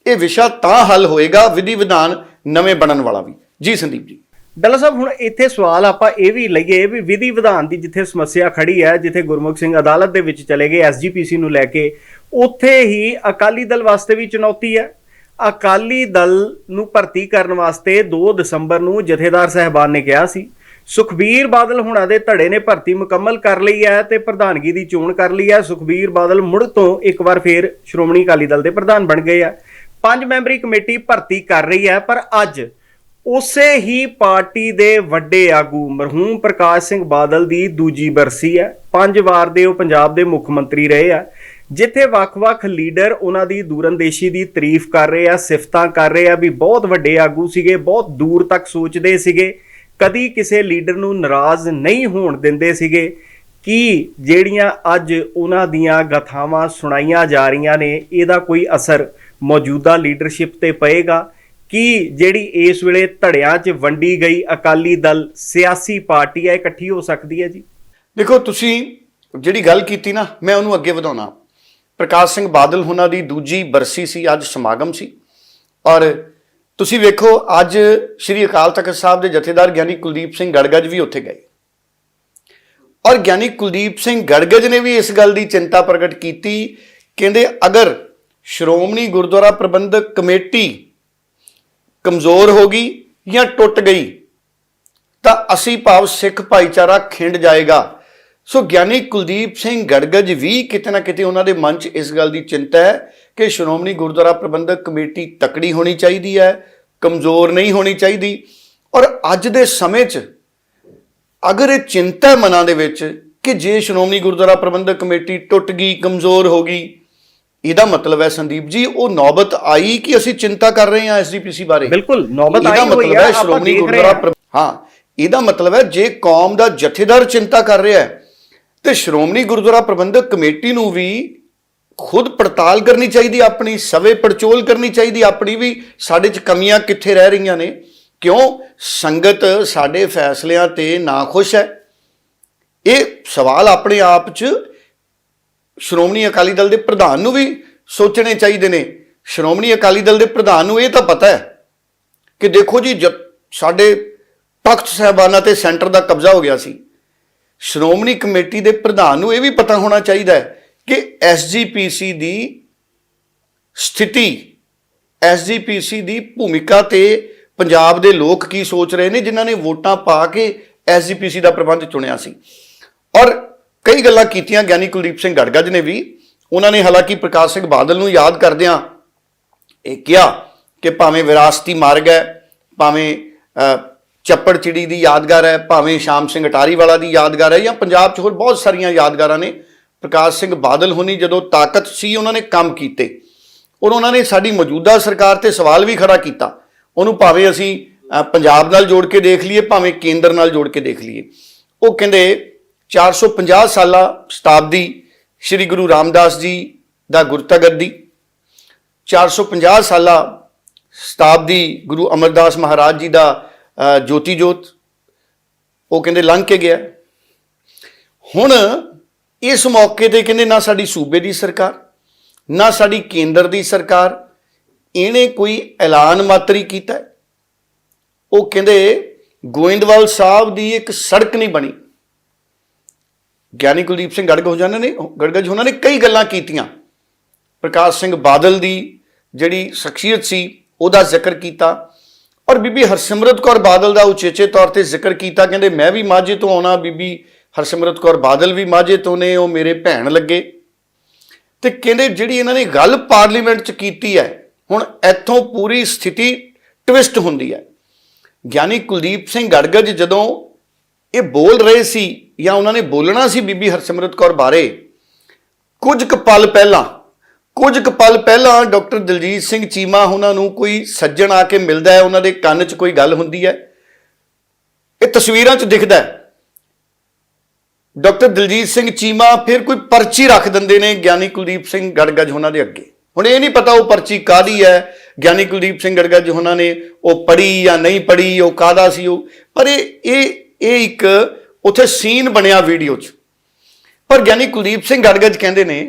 ਇਹ ਵਿਸ਼ਾ ਤਾਂ ਹੱਲ ਹੋਏਗਾ ਵਿਧੀ ਵਿਧਾਨ ਨਵੇਂ ਬਣਨ ਵਾਲਾ ਵੀ। ਜੀ ਸੰਦੀਪ ਜੀ। ਡੱਲਾ ਸਾਹਿਬ, ਹੁਣ ਇੱਥੇ ਸਵਾਲ ਆਪਾਂ ਇਹ ਵੀ ਲਈਏ ਵੀ ਵਿਧੀ ਵਿਧਾਨ ਦੀ ਜਿੱਥੇ ਸਮੱਸਿਆ ਖੜੀ ਹੈ, ਜਿੱਥੇ ਗੁਰਮੁਖ ਸਿੰਘ ਅਦਾਲਤ ਦੇ ਵਿੱਚ ਚਲੇ ਗਏ ਐਸਜੀਪੀਸੀ ਨੂੰ ਲੈ ਕੇ, ਉੱਥੇ ਹੀ ਅਕਾਲੀ ਦਲ ਵਾਸਤੇ ਵੀ ਚੁਣੌਤੀ ਹੈ। ਅਕਾਲੀ ਦਲ ਨੂੰ ਭਰਤੀ ਕਰਨ ਵਾਸਤੇ 2 ਦਸੰਬਰ ਨੂੰ ਜਥੇਦਾਰ ਸਹਿਬਾਨ ਨੇ ਕਿਹਾ ਸੀ। ਸੁਖਬੀਰ ਬਾਦਲ ਹੁਣਾਂ ਦੇ ਧੜੇ ਨੇ ਭਰਤੀ ਮੁਕੰਮਲ ਕਰ ਲਈ ਹੈ ਤੇ ਪ੍ਰਧਾਨਗੀ ਦੀ ਚੋਣ ਕਰ ਲਈ ਹੈ। ਸੁਖਬੀਰ ਬਾਦਲ ਮੁੜ ਤੋਂ ਇੱਕ ਵਾਰ ਫੇਰ ਸ਼੍ਰੋਮਣੀ ਅਕਾਲੀ ਦਲ ਦੇ ਪ੍ਰਧਾਨ ਬਣ ਗਏ ਆ। ਪੰਜ ਮੈਂਬਰੀ ਕਮੇਟੀ ਭਰਤੀ ਕਰ ਰਹੀ ਹੈ, ਪਰ ਅੱਜ ਉਸੇ ਹੀ ਪਾਰਟੀ ਦੇ ਵੱਡੇ ਆਗੂ ਮਰਹੂਮ ਪ੍ਰਕਾਸ਼ ਸਿੰਘ ਬਾਦਲ ਦੀ ਦੂਜੀ ਬਰਸੀ ਹੈ। ਪੰਜ ਵਾਰ ਦੇ ਉਹ ਪੰਜਾਬ ਦੇ ਮੁੱਖ ਮੰਤਰੀ ਰਹੇ ਆ। ਜਿੱਥੇ ਵੱਖ-ਵੱਖ ਲੀਡਰ ਉਹਨਾਂ ਦੀ ਦੂਰੰਦੇਸ਼ੀ ਦੀ ਤਾਰੀਫ ਕਰ ਰਹੇ ਆ, ਸਿਫਤਾਂ ਕਰ ਰਹੇ ਆ ਵੀ ਬਹੁਤ ਵੱਡੇ ਆਗੂ ਸੀਗੇ, ਬਹੁਤ ਦੂਰ ਤੱਕ ਸੋਚਦੇ ਸੀਗੇ। ਕਦੀ ਕਿਸੇ ਲੀਡਰ ਨੂੰ ਨਾਰਾਜ਼ ਨਹੀਂ ਹੋਣ ਦਿੰਦੇ ਸੀਗੇ। ਕਿ ਜਿਹੜੀਆਂ ਅੱਜ ਉਹਨਾਂ ਦੀਆਂ ਗਥਾਵਾਂ ਸੁਣਾਈਆਂ ਜਾ ਰਹੀਆਂ ਨੇ, ਇਹਦਾ ਕੋਈ ਅਸਰ ਮੌਜੂਦਾ ਲੀਡਰਸ਼ਿਪ ਤੇ ਪਏਗਾ? ਕਿ ਜਿਹੜੀ ਇਸ ਵੇਲੇ ਧੜਿਆਂ 'ਚ ਵੰਡੀ ਗਈ ਅਕਾਲੀ ਦਲ ਸਿਆਸੀ ਪਾਰਟੀ ਹੈ ਇਕੱਠੀ ਹੋ ਸਕਦੀ ਹੈ ਜੀ? ਦੇਖੋ, ਤੁਸੀਂ ਜਿਹੜੀ ਗੱਲ ਕੀਤੀ ਨਾ, ਮੈਂ ਉਹਨੂੰ ਅੱਗੇ ਵਧਾਉਣਾ। ਪ੍ਰਕਾਸ਼ ਸਿੰਘ ਬਾਦਲ ਹੁਣਾਂ ਦੀ ਦੂਜੀ ਬਰਸੀ ਸੀ, ਅੱਜ ਸਮਾਗਮ ਸੀ। ਔਰ ਤੁਸੀਂ ਵੇਖੋ, ਅੱਜ ਸ੍ਰੀ ਅਕਾਲ ਤਖਤ ਸਾਹਿਬ ਦੇ ਜਥੇਦਾਰ ਗਿਆਨੀ ਕੁਲਦੀਪ ਸਿੰਘ ਗੜਗੜ ਵੀ ਉੱਥੇ ਗਏ। ਔਰ ਗਿਆਨੀ ਕੁਲਦੀਪ ਸਿੰਘ ਗੜਗੜ ਨੇ ਵੀ ਇਸ ਗੱਲ ਦੀ ਚਿੰਤਾ ਪ੍ਰਗਟ ਕੀਤੀ, ਕਹਿੰਦੇ ਅਗਰ ਸ਼੍ਰੋਮਣੀ ਗੁਰਦੁਆਰਾ ਪ੍ਰਬੰਧਕ ਕਮੇਟੀ ਕਮਜ਼ੋਰ ਹੋ ਗਈ ਜਾਂ ਟੁੱਟ ਗਈ, ਤਾਂ ਅਸੀਂ ਭਾਵ ਸਿੱਖ ਭਾਈਚਾਰਾ ਖਿੰਡ ਜਾਏਗਾ। ਸੋ ਗਿਆਨੀ ਕੁਲਦੀਪ ਸਿੰਘ ਗੜਗੜ ਵੀ ਕਿਤੇ ਨਾ ਕਿਤੇ ਉਹਨਾਂ ਦੇ ਮਨ 'ਚ ਇਸ ਗੱਲ ਦੀ ਚਿੰਤਾ ਹੈ ਕਿ ਸ਼੍ਰੋਮਣੀ ਗੁਰਦੁਆਰਾ ਪ੍ਰਬੰਧਕ ਕਮੇਟੀ ਤਕੜੀ ਹੋਣੀ ਚਾਹੀਦੀ ਹੈ, ਕਮਜ਼ੋਰ ਨਹੀਂ ਹੋਣੀ ਚਾਹੀਦੀ। ਔਰ ਅੱਜ ਦੇ ਸਮੇਂ 'ਚ ਅਗਰ ਇਹ ਚਿੰਤਾ ਮਨਾਂ ਦੇ ਵਿੱਚ ਕਿ ਜੇ ਸ਼੍ਰੋਮਣੀ ਗੁਰਦੁਆਰਾ ਪ੍ਰਬੰਧਕ ਕਮੇਟੀ ਟੁੱਟ ਗਈ, ਕਮਜ਼ੋਰ ਹੋ ਗਈ ਇਹਦਾ ਮਤਲਬ ਹੈ ਸੰਦੀਪ ਜੀ ਉਹ ਨੌਬਤ ਆਈ ਕਿ ਅਸੀਂ ਚਿੰਤਾ ਕਰ ਰਹੇ ਹਾਂ ਐਸਜੀਪੀਸੀ ਬਾਰੇ? ਬਿਲਕੁਲ ਨੌਬਤ ਆਈ ਹੋਈ ਮਤਲਬ ਹੈ ਆਪਾਂ ਸ਼੍ਰੋਮਣੀ ਦੇਖ ਰਹੇ ਗੁਰਦੁਆਰਾ ਹਾਂ। ਹਾਂ ਇਹਦਾ ਮਤਲਬ ਹੈ ਜੇ ਕੌਮ ਦਾ ਜਥੇਦਾਰ ਚਿੰਤਾ ਕਰ ਰਿਹਾ ਹੈ ਤੇ ਸ਼੍ਰੋਮਣੀ ਗੁਰਦੁਆਰਾ ਪ੍ਰਬੰਧਕ ਕਮੇਟੀ ਨੂੰ ਵੀ ਖੁਦ ਪੜਤਾਲ ਕਰਨੀ ਚਾਹੀਦੀ ਆਪਣੀ ਸਵੇ ਪੜਚੋਲ ਕਰਨੀ ਚਾਹੀਦੀ ਆਪਣੀ ਵੀ ਸਾਡੇ 'ਚ ਕਮੀਆਂ ਕਿੱਥੇ ਰਹਿ ਰਹੀਆਂ ਨੇ? ਕਿਉਂ? ਸੰਗਤ ਸਾਡੇ ਫੈਸਲਿਆਂ ਤੇ ਨਾ ਖੁਸ਼ ਹੈ। ਇਹ ਸਵਾਲ ਆਪਣੇ ਆਪ 'ਚ ਸ਼੍ਰੋਮਣੀ ਅਕਾਲੀ ਦਲ ਦੇ ਪ੍ਰਧਾਨ ਨੂੰ ਵੀ ਸੋਚਣੇ ਚਾਹੀਦੇ ਨੇ। ਸ਼੍ਰੋਮਣੀ ਅਕਾਲੀ ਦਲ ਦੇ ਪ੍ਰਧਾਨ ਨੂੰ ਇਹ ਤਾਂ ਪਤਾ ਹੈ ਕਿ ਦੇਖੋ ਜੀ, ਜਦ ਸਾਡੇ ਤਖਤ ਸਾਹਿਬਾਨਾਂ ਤੇ ਸੈਂਟਰ ਦਾ ਕਬਜ਼ਾ ਹੋ ਗਿਆ ਸੀ, ਸ਼੍ਰੋਮਣੀ ਕਮੇਟੀ ਦੇ ਪ੍ਰਧਾਨ ਨੂੰ ਇਹ ਵੀ ਪਤਾ ਹੋਣਾ ਚਾਹੀਦਾ ਹੈ ਕਿ ਐਸਜੀਪੀਸੀ ਦੀ ਸਥਿਤੀ ਐਸਜੀਪੀਸੀ ਦੀ ਭੂਮਿਕਾ ਤੇ ਪੰਜਾਬ ਦੇ ਲੋਕ ਕੀ ਸੋਚ ਰਹੇ ਨੇ, ਜਿਨ੍ਹਾਂ ਨੇ ਵੋਟਾਂ ਪਾ ਕੇ ਐਸਜੀਪੀਸੀ ਦਾ ਪ੍ਰਬੰਧ ਚੁਣਿਆ ਸੀ। ਔਰ ਕਈ ਗੱਲਾਂ ਕੀਤੀਆਂ ਗਿਆਨੀ ਕੁਲਦੀਪ ਸਿੰਘ ਗੜਗੜ ਨੇ ਵੀ। ਉਹਨਾਂ ਨੇ ਹਾਲਾਂਕਿ ਪ੍ਰਕਾਸ਼ ਸਿੰਘ ਬਾਦਲ ਨੂੰ ਯਾਦ ਕਰਦਿਆਂ ਇਹ ਕਿਹਾ ਕਿ ਭਾਵੇਂ ਵਿਰਾਸਤੀ ਮਾਰਗ ਹੈ ਭਾਵੇਂ ਅ, ਚੱਪੜ ਚਿੜੀ ਦੀ ਯਾਦਗਾਰ ਹੈ ਭਾਵੇਂ ਸ਼ਾਮ ਸਿੰਘ ਅਟਾਰੀ ਵਾਲਾ ਦੀ ਯਾਦਗਾਰ ਹੈ ਜਾਂ ਪੰਜਾਬ 'ਚ ਹੋਰ ਬਹੁਤ ਸਾਰੀਆਂ ਯਾਦਗਾਰਾਂ ਨੇ ਪ੍ਰਕਾਸ਼ ਸਿੰਘ ਬਾਦਲ ਹੁਣੀ ਜਦੋਂ ਤਾਕਤ ਸੀ ਉਹਨਾਂ ਨੇ ਕੰਮ ਕੀਤੇ। ਔਰ ਉਹਨਾਂ ਨੇ ਸਾਡੀ ਮੌਜੂਦਾ ਸਰਕਾਰ ਤੇ ਸਵਾਲ ਵੀ ਖੜਾ ਕੀਤਾ। ਉਹਨੂੰ ਭਾਵੇਂ ਅਸੀਂ ਪੰਜਾਬ ਨਾਲ ਜੋੜ ਕੇ ਦੇਖ ਲਈਏ ਭਾਵੇਂ ਕੇਂਦਰ ਨਾਲ ਜੋੜ ਕੇ ਦੇਖ ਲਈਏ। ਉਹ ਕਹਿੰਦੇ 450 ਸਾਲਾ ਸ਼ਤਾਬਦੀ ਸ੍ਰੀ ਗੁਰੂ ਰਾਮਦਾਸ ਜੀ ਦਾ ਗੁਰਤਗਤ ਦੀ 450 ਸਾਲਾ ਸ਼ਤਾਬਦੀ ਗੁਰੂ ਅਮਰਦਾਸ ਮਹਾਰਾਜ ਜੀ ਦਾ ਜੋਤੀ ਜੋਤ, ਉਹ ਕਹਿੰਦੇ ਲੰਘ ਕੇ ਗਿਆ। ਹੁਣ ਇਸ ਮੌਕੇ ਤੇ ਕਹਿੰਦੇ ਨਾ ਸਾਡੀ ਸੂਬੇ ਦੀ ਸਰਕਾਰ, ਨਾ ਸਾਡੀ ਕੇਂਦਰ ਦੀ ਸਰਕਾਰ, ਇਹਨੇ ਕੋਈ ਐਲਾਨ ਮਾਤਰੀ ਕੀਤਾ। ਉਹ ਕਹਿੰਦੇ ਗੋਇੰਦਵਾਲ ਸਾਹਿਬ ਦੀ ਇੱਕ ਸੜਕ ਨਹੀਂ ਬਣੀ। ਗਿਆਨੀ ਕੁਲਦੀਪ ਸਿੰਘ ਗੜਗ ਹੋ ਜਾਣੇ ਨੇ ਗੜਗੜ ਉਹਨਾਂ ਨੇ ਕਈ ਗੱਲਾਂ ਕੀਤੀਆਂ। ਪ੍ਰਕਾਸ਼ ਸਿੰਘ ਬਾਦਲ ਦੀ ਜਿਹੜੀ ਸ਼ਖਸੀਅਤ ਸੀ, ਉਹਦਾ ਜ਼ਿਕਰ ਕੀਤਾ। ਔਰ ਬੀਬੀ ਹਰਸਿਮਰਤ ਕੌਰ ਬਾਦਲ ਦਾ ਉਚੇਚੇ ਤੌਰ ਤੇ ਜ਼ਿਕਰ ਕੀਤਾ, ਕਹਿੰਦੇ, ਮੈਂ ਵੀ ਮਾਝੇ ਤੋਂ ਆਉਣਾ, ਬੀਬੀ ਹਰਸਿਮਰਤ ਕੌਰ ਬਾਦਲ ਵੀ ਮਾਝੇ ਤੋਂ ਨੇ, ਉਹ ਮੇਰੇ ਭੈਣ ਲੱਗੇ। ਤੇ ਕਹਿੰਦੇ, ਜਿਹੜੀ ਇਹਨਾਂ ਨੇ ਗੱਲ ਪਾਰਲੀਮੈਂਟ 'ਚ ਕੀਤੀ ਹੈ, ਹੁਣ ਇੱਥੋਂ ਪੂਰੀ ਸਥਿਤੀ ਟਵਿਸਟ ਹੁੰਦੀ ਹੈ। ਗਿਆਨੀ ਕੁਲਦੀਪ ਸਿੰਘ ਗੜਗੜ ਜਦੋਂ ਇਹ ਬੋਲ ਰਹੇ ਸੀ ਜਾਂ ਉਹਨਾਂ ਨੇ ਬੋਲਣਾ ਸੀ ਬੀਬੀ ਹਰਸਿਮਰਤ ਕੌਰ ਬਾਰੇ? ਕੁਝ ਕੁ ਪਲ ਪਹਿਲਾਂ, ਕੁਝ ਕੁ ਪਲ ਪਹਿਲਾਂ ਡਾਕਟਰ ਦਲਜੀਤ ਸਿੰਘ ਚੀਮਾ ਉਹਨਾਂ ਨੂੰ ਕੋਈ ਸੱਜਣ ਆ ਕੇ ਮਿਲਦਾ ਹੈ, ਉਹਨਾਂ ਦੇ ਕੰਨ 'ਚ ਕੋਈ ਗੱਲ ਹੁੰਦੀ ਹੈ? ਇਹ ਤਸਵੀਰਾਂ 'ਚ ਦਿਖਦਾ ਹੈ। ਡਾਕਟਰ ਦਲਜੀਤ ਸਿੰਘ ਚੀਮਾ ਫਿਰ ਕੋਈ ਪਰਚੀ ਰੱਖ ਦਿੰਦੇ ਨੇ ਗਿਆਨੀ ਕੁਲਦੀਪ ਸਿੰਘ ਗੜਗੜ ਉਹਨਾਂ ਦੇ ਅੱਗੇ। ਹੁਣ ਇਹ ਨਹੀਂ ਪਤਾ ਉਹ ਪਰਚੀ ਕਾਦੀ ਹੈ, ਗਿਆਨੀ ਕੁਲਦੀਪ ਸਿੰਘ ਗੜਗੜ ਉਹਨਾਂ ਨੇ ਉਹ ਪੜ੍ਹੀ ਜਾਂ ਨਹੀਂ ਪੜ੍ਹੀ, ਉਹ ਕਾਦਾ ਸੀ ਉਹ? ਪਰ ਇਹ ਇਹ ਇਹ ਇੱਕ ਉੱਥੇ ਸੀਨ ਬਣਿਆ ਵੀਡੀਓ 'ਚ। ਪਰ ਗਿਆਨੀ ਕੁਲਦੀਪ ਸਿੰਘ ਗੜਗੜ ਕਹਿੰਦੇ ਨੇ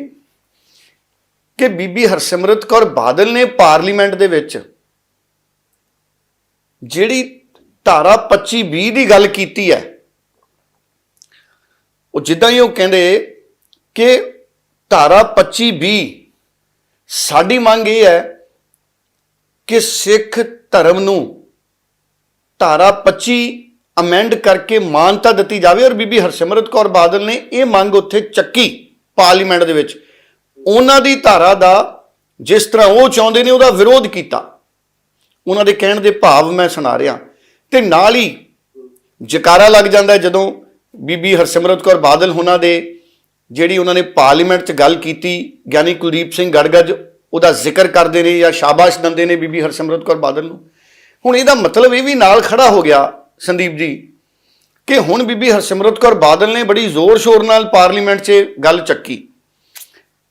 ਕਿ ਬੀਬੀ ਹਰਸਿਮਰਤ ਕੌਰ ਬਾਦਲ ਨੇ ਪਾਰਲੀਮੈਂਟ ਦੇ ਵਿੱਚ ਜਿਹੜੀ ਧਾਰਾ 25 20 ਦੀ ਗੱਲ ਕੀਤੀ ਹੈ, ਉਹ ਜਿੱਦਾਂ ਹੀ ਉਹ ਕਹਿੰਦੇ ਕਿ ਧਾਰਾ 25 20 ਸਾਡੀ ਮੰਗ ਇਹ ਹੈ ਕਿ ਸਿੱਖ ਧਰਮ ਨੂੰ ਧਾਰਾ 25 ਅਮੈਂਡ ਕਰਕੇ ਮਾਨਤਾ ਦਿੱਤੀ ਜਾਵੇ ਔਰ ਬੀਬੀ ਹਰਸਿਮਰਤ ਕੌਰ ਬਾਦਲ ਨੇ ਇਹ ਮੰਗ ਉੱਥੇ ਚੱਕੀ ਪਾਰਲੀਮੈਂਟ ਦੇ ਵਿੱਚ। ਉਹਨਾਂ ਦੀ ਧਾਰਾ ਦਾ ਜਿਸ ਤਰ੍ਹਾਂ ਉਹ ਚਾਹੁੰਦੇ ਨੇ ਉਹਦਾ ਵਿਰੋਧ ਕੀਤਾ। ਉਹਨਾਂ ਦੇ ਕਹਿਣ ਦੇ ਭਾਵ ਮੈਂ ਸੁਣਾ ਰਿਹਾ। ਤੇ ਨਾਲ ਹੀ ਜਕਾਰਾ ਲੱਗ ਜਾਂਦਾ ਜਦੋਂ ਬੀਬੀ ਹਰਸਿਮਰਤ ਕੌਰ ਬਾਦਲ ਉਹਨਾਂ ਦੇ ਜਿਹੜੀ ਉਹਨਾਂ ਨੇ ਪਾਰਲੀਮੈਂਟ 'ਚ ਗੱਲ ਕੀਤੀ, ਗਿਆਨੀ ਕੁਲਦੀਪ ਸਿੰਘ ਗੜਗੜ ਉਹਦਾ ਜ਼ਿਕਰ ਕਰਦੇ ਨੇ ਜਾਂ ਸ਼ਾਬਾਸ਼ ਦਿੰਦੇ ਨੇ ਬੀਬੀ ਹਰਸਿਮਰਤ ਕੌਰ ਬਾਦਲ ਨੂੰ। ਹੁਣ ਇਹਦਾ ਮਤਲਬ ਇਹ ਵੀ ਨਾਲ ਖੜਾ ਹੋ ਗਿਆ ਸੰਦੀਪ ਜੀ, ਕਿ ਹੁਣ ਬੀਬੀ ਹਰਸਿਮਰਤ ਕੌਰ ਬਾਦਲ ਨੇ ਬੜੀ ਜ਼ੋਰ ਸ਼ੋਰ ਨਾਲ ਪਾਰਲੀਮੈਂਟ 'ਚ ਗੱਲ ਚੱਕੀ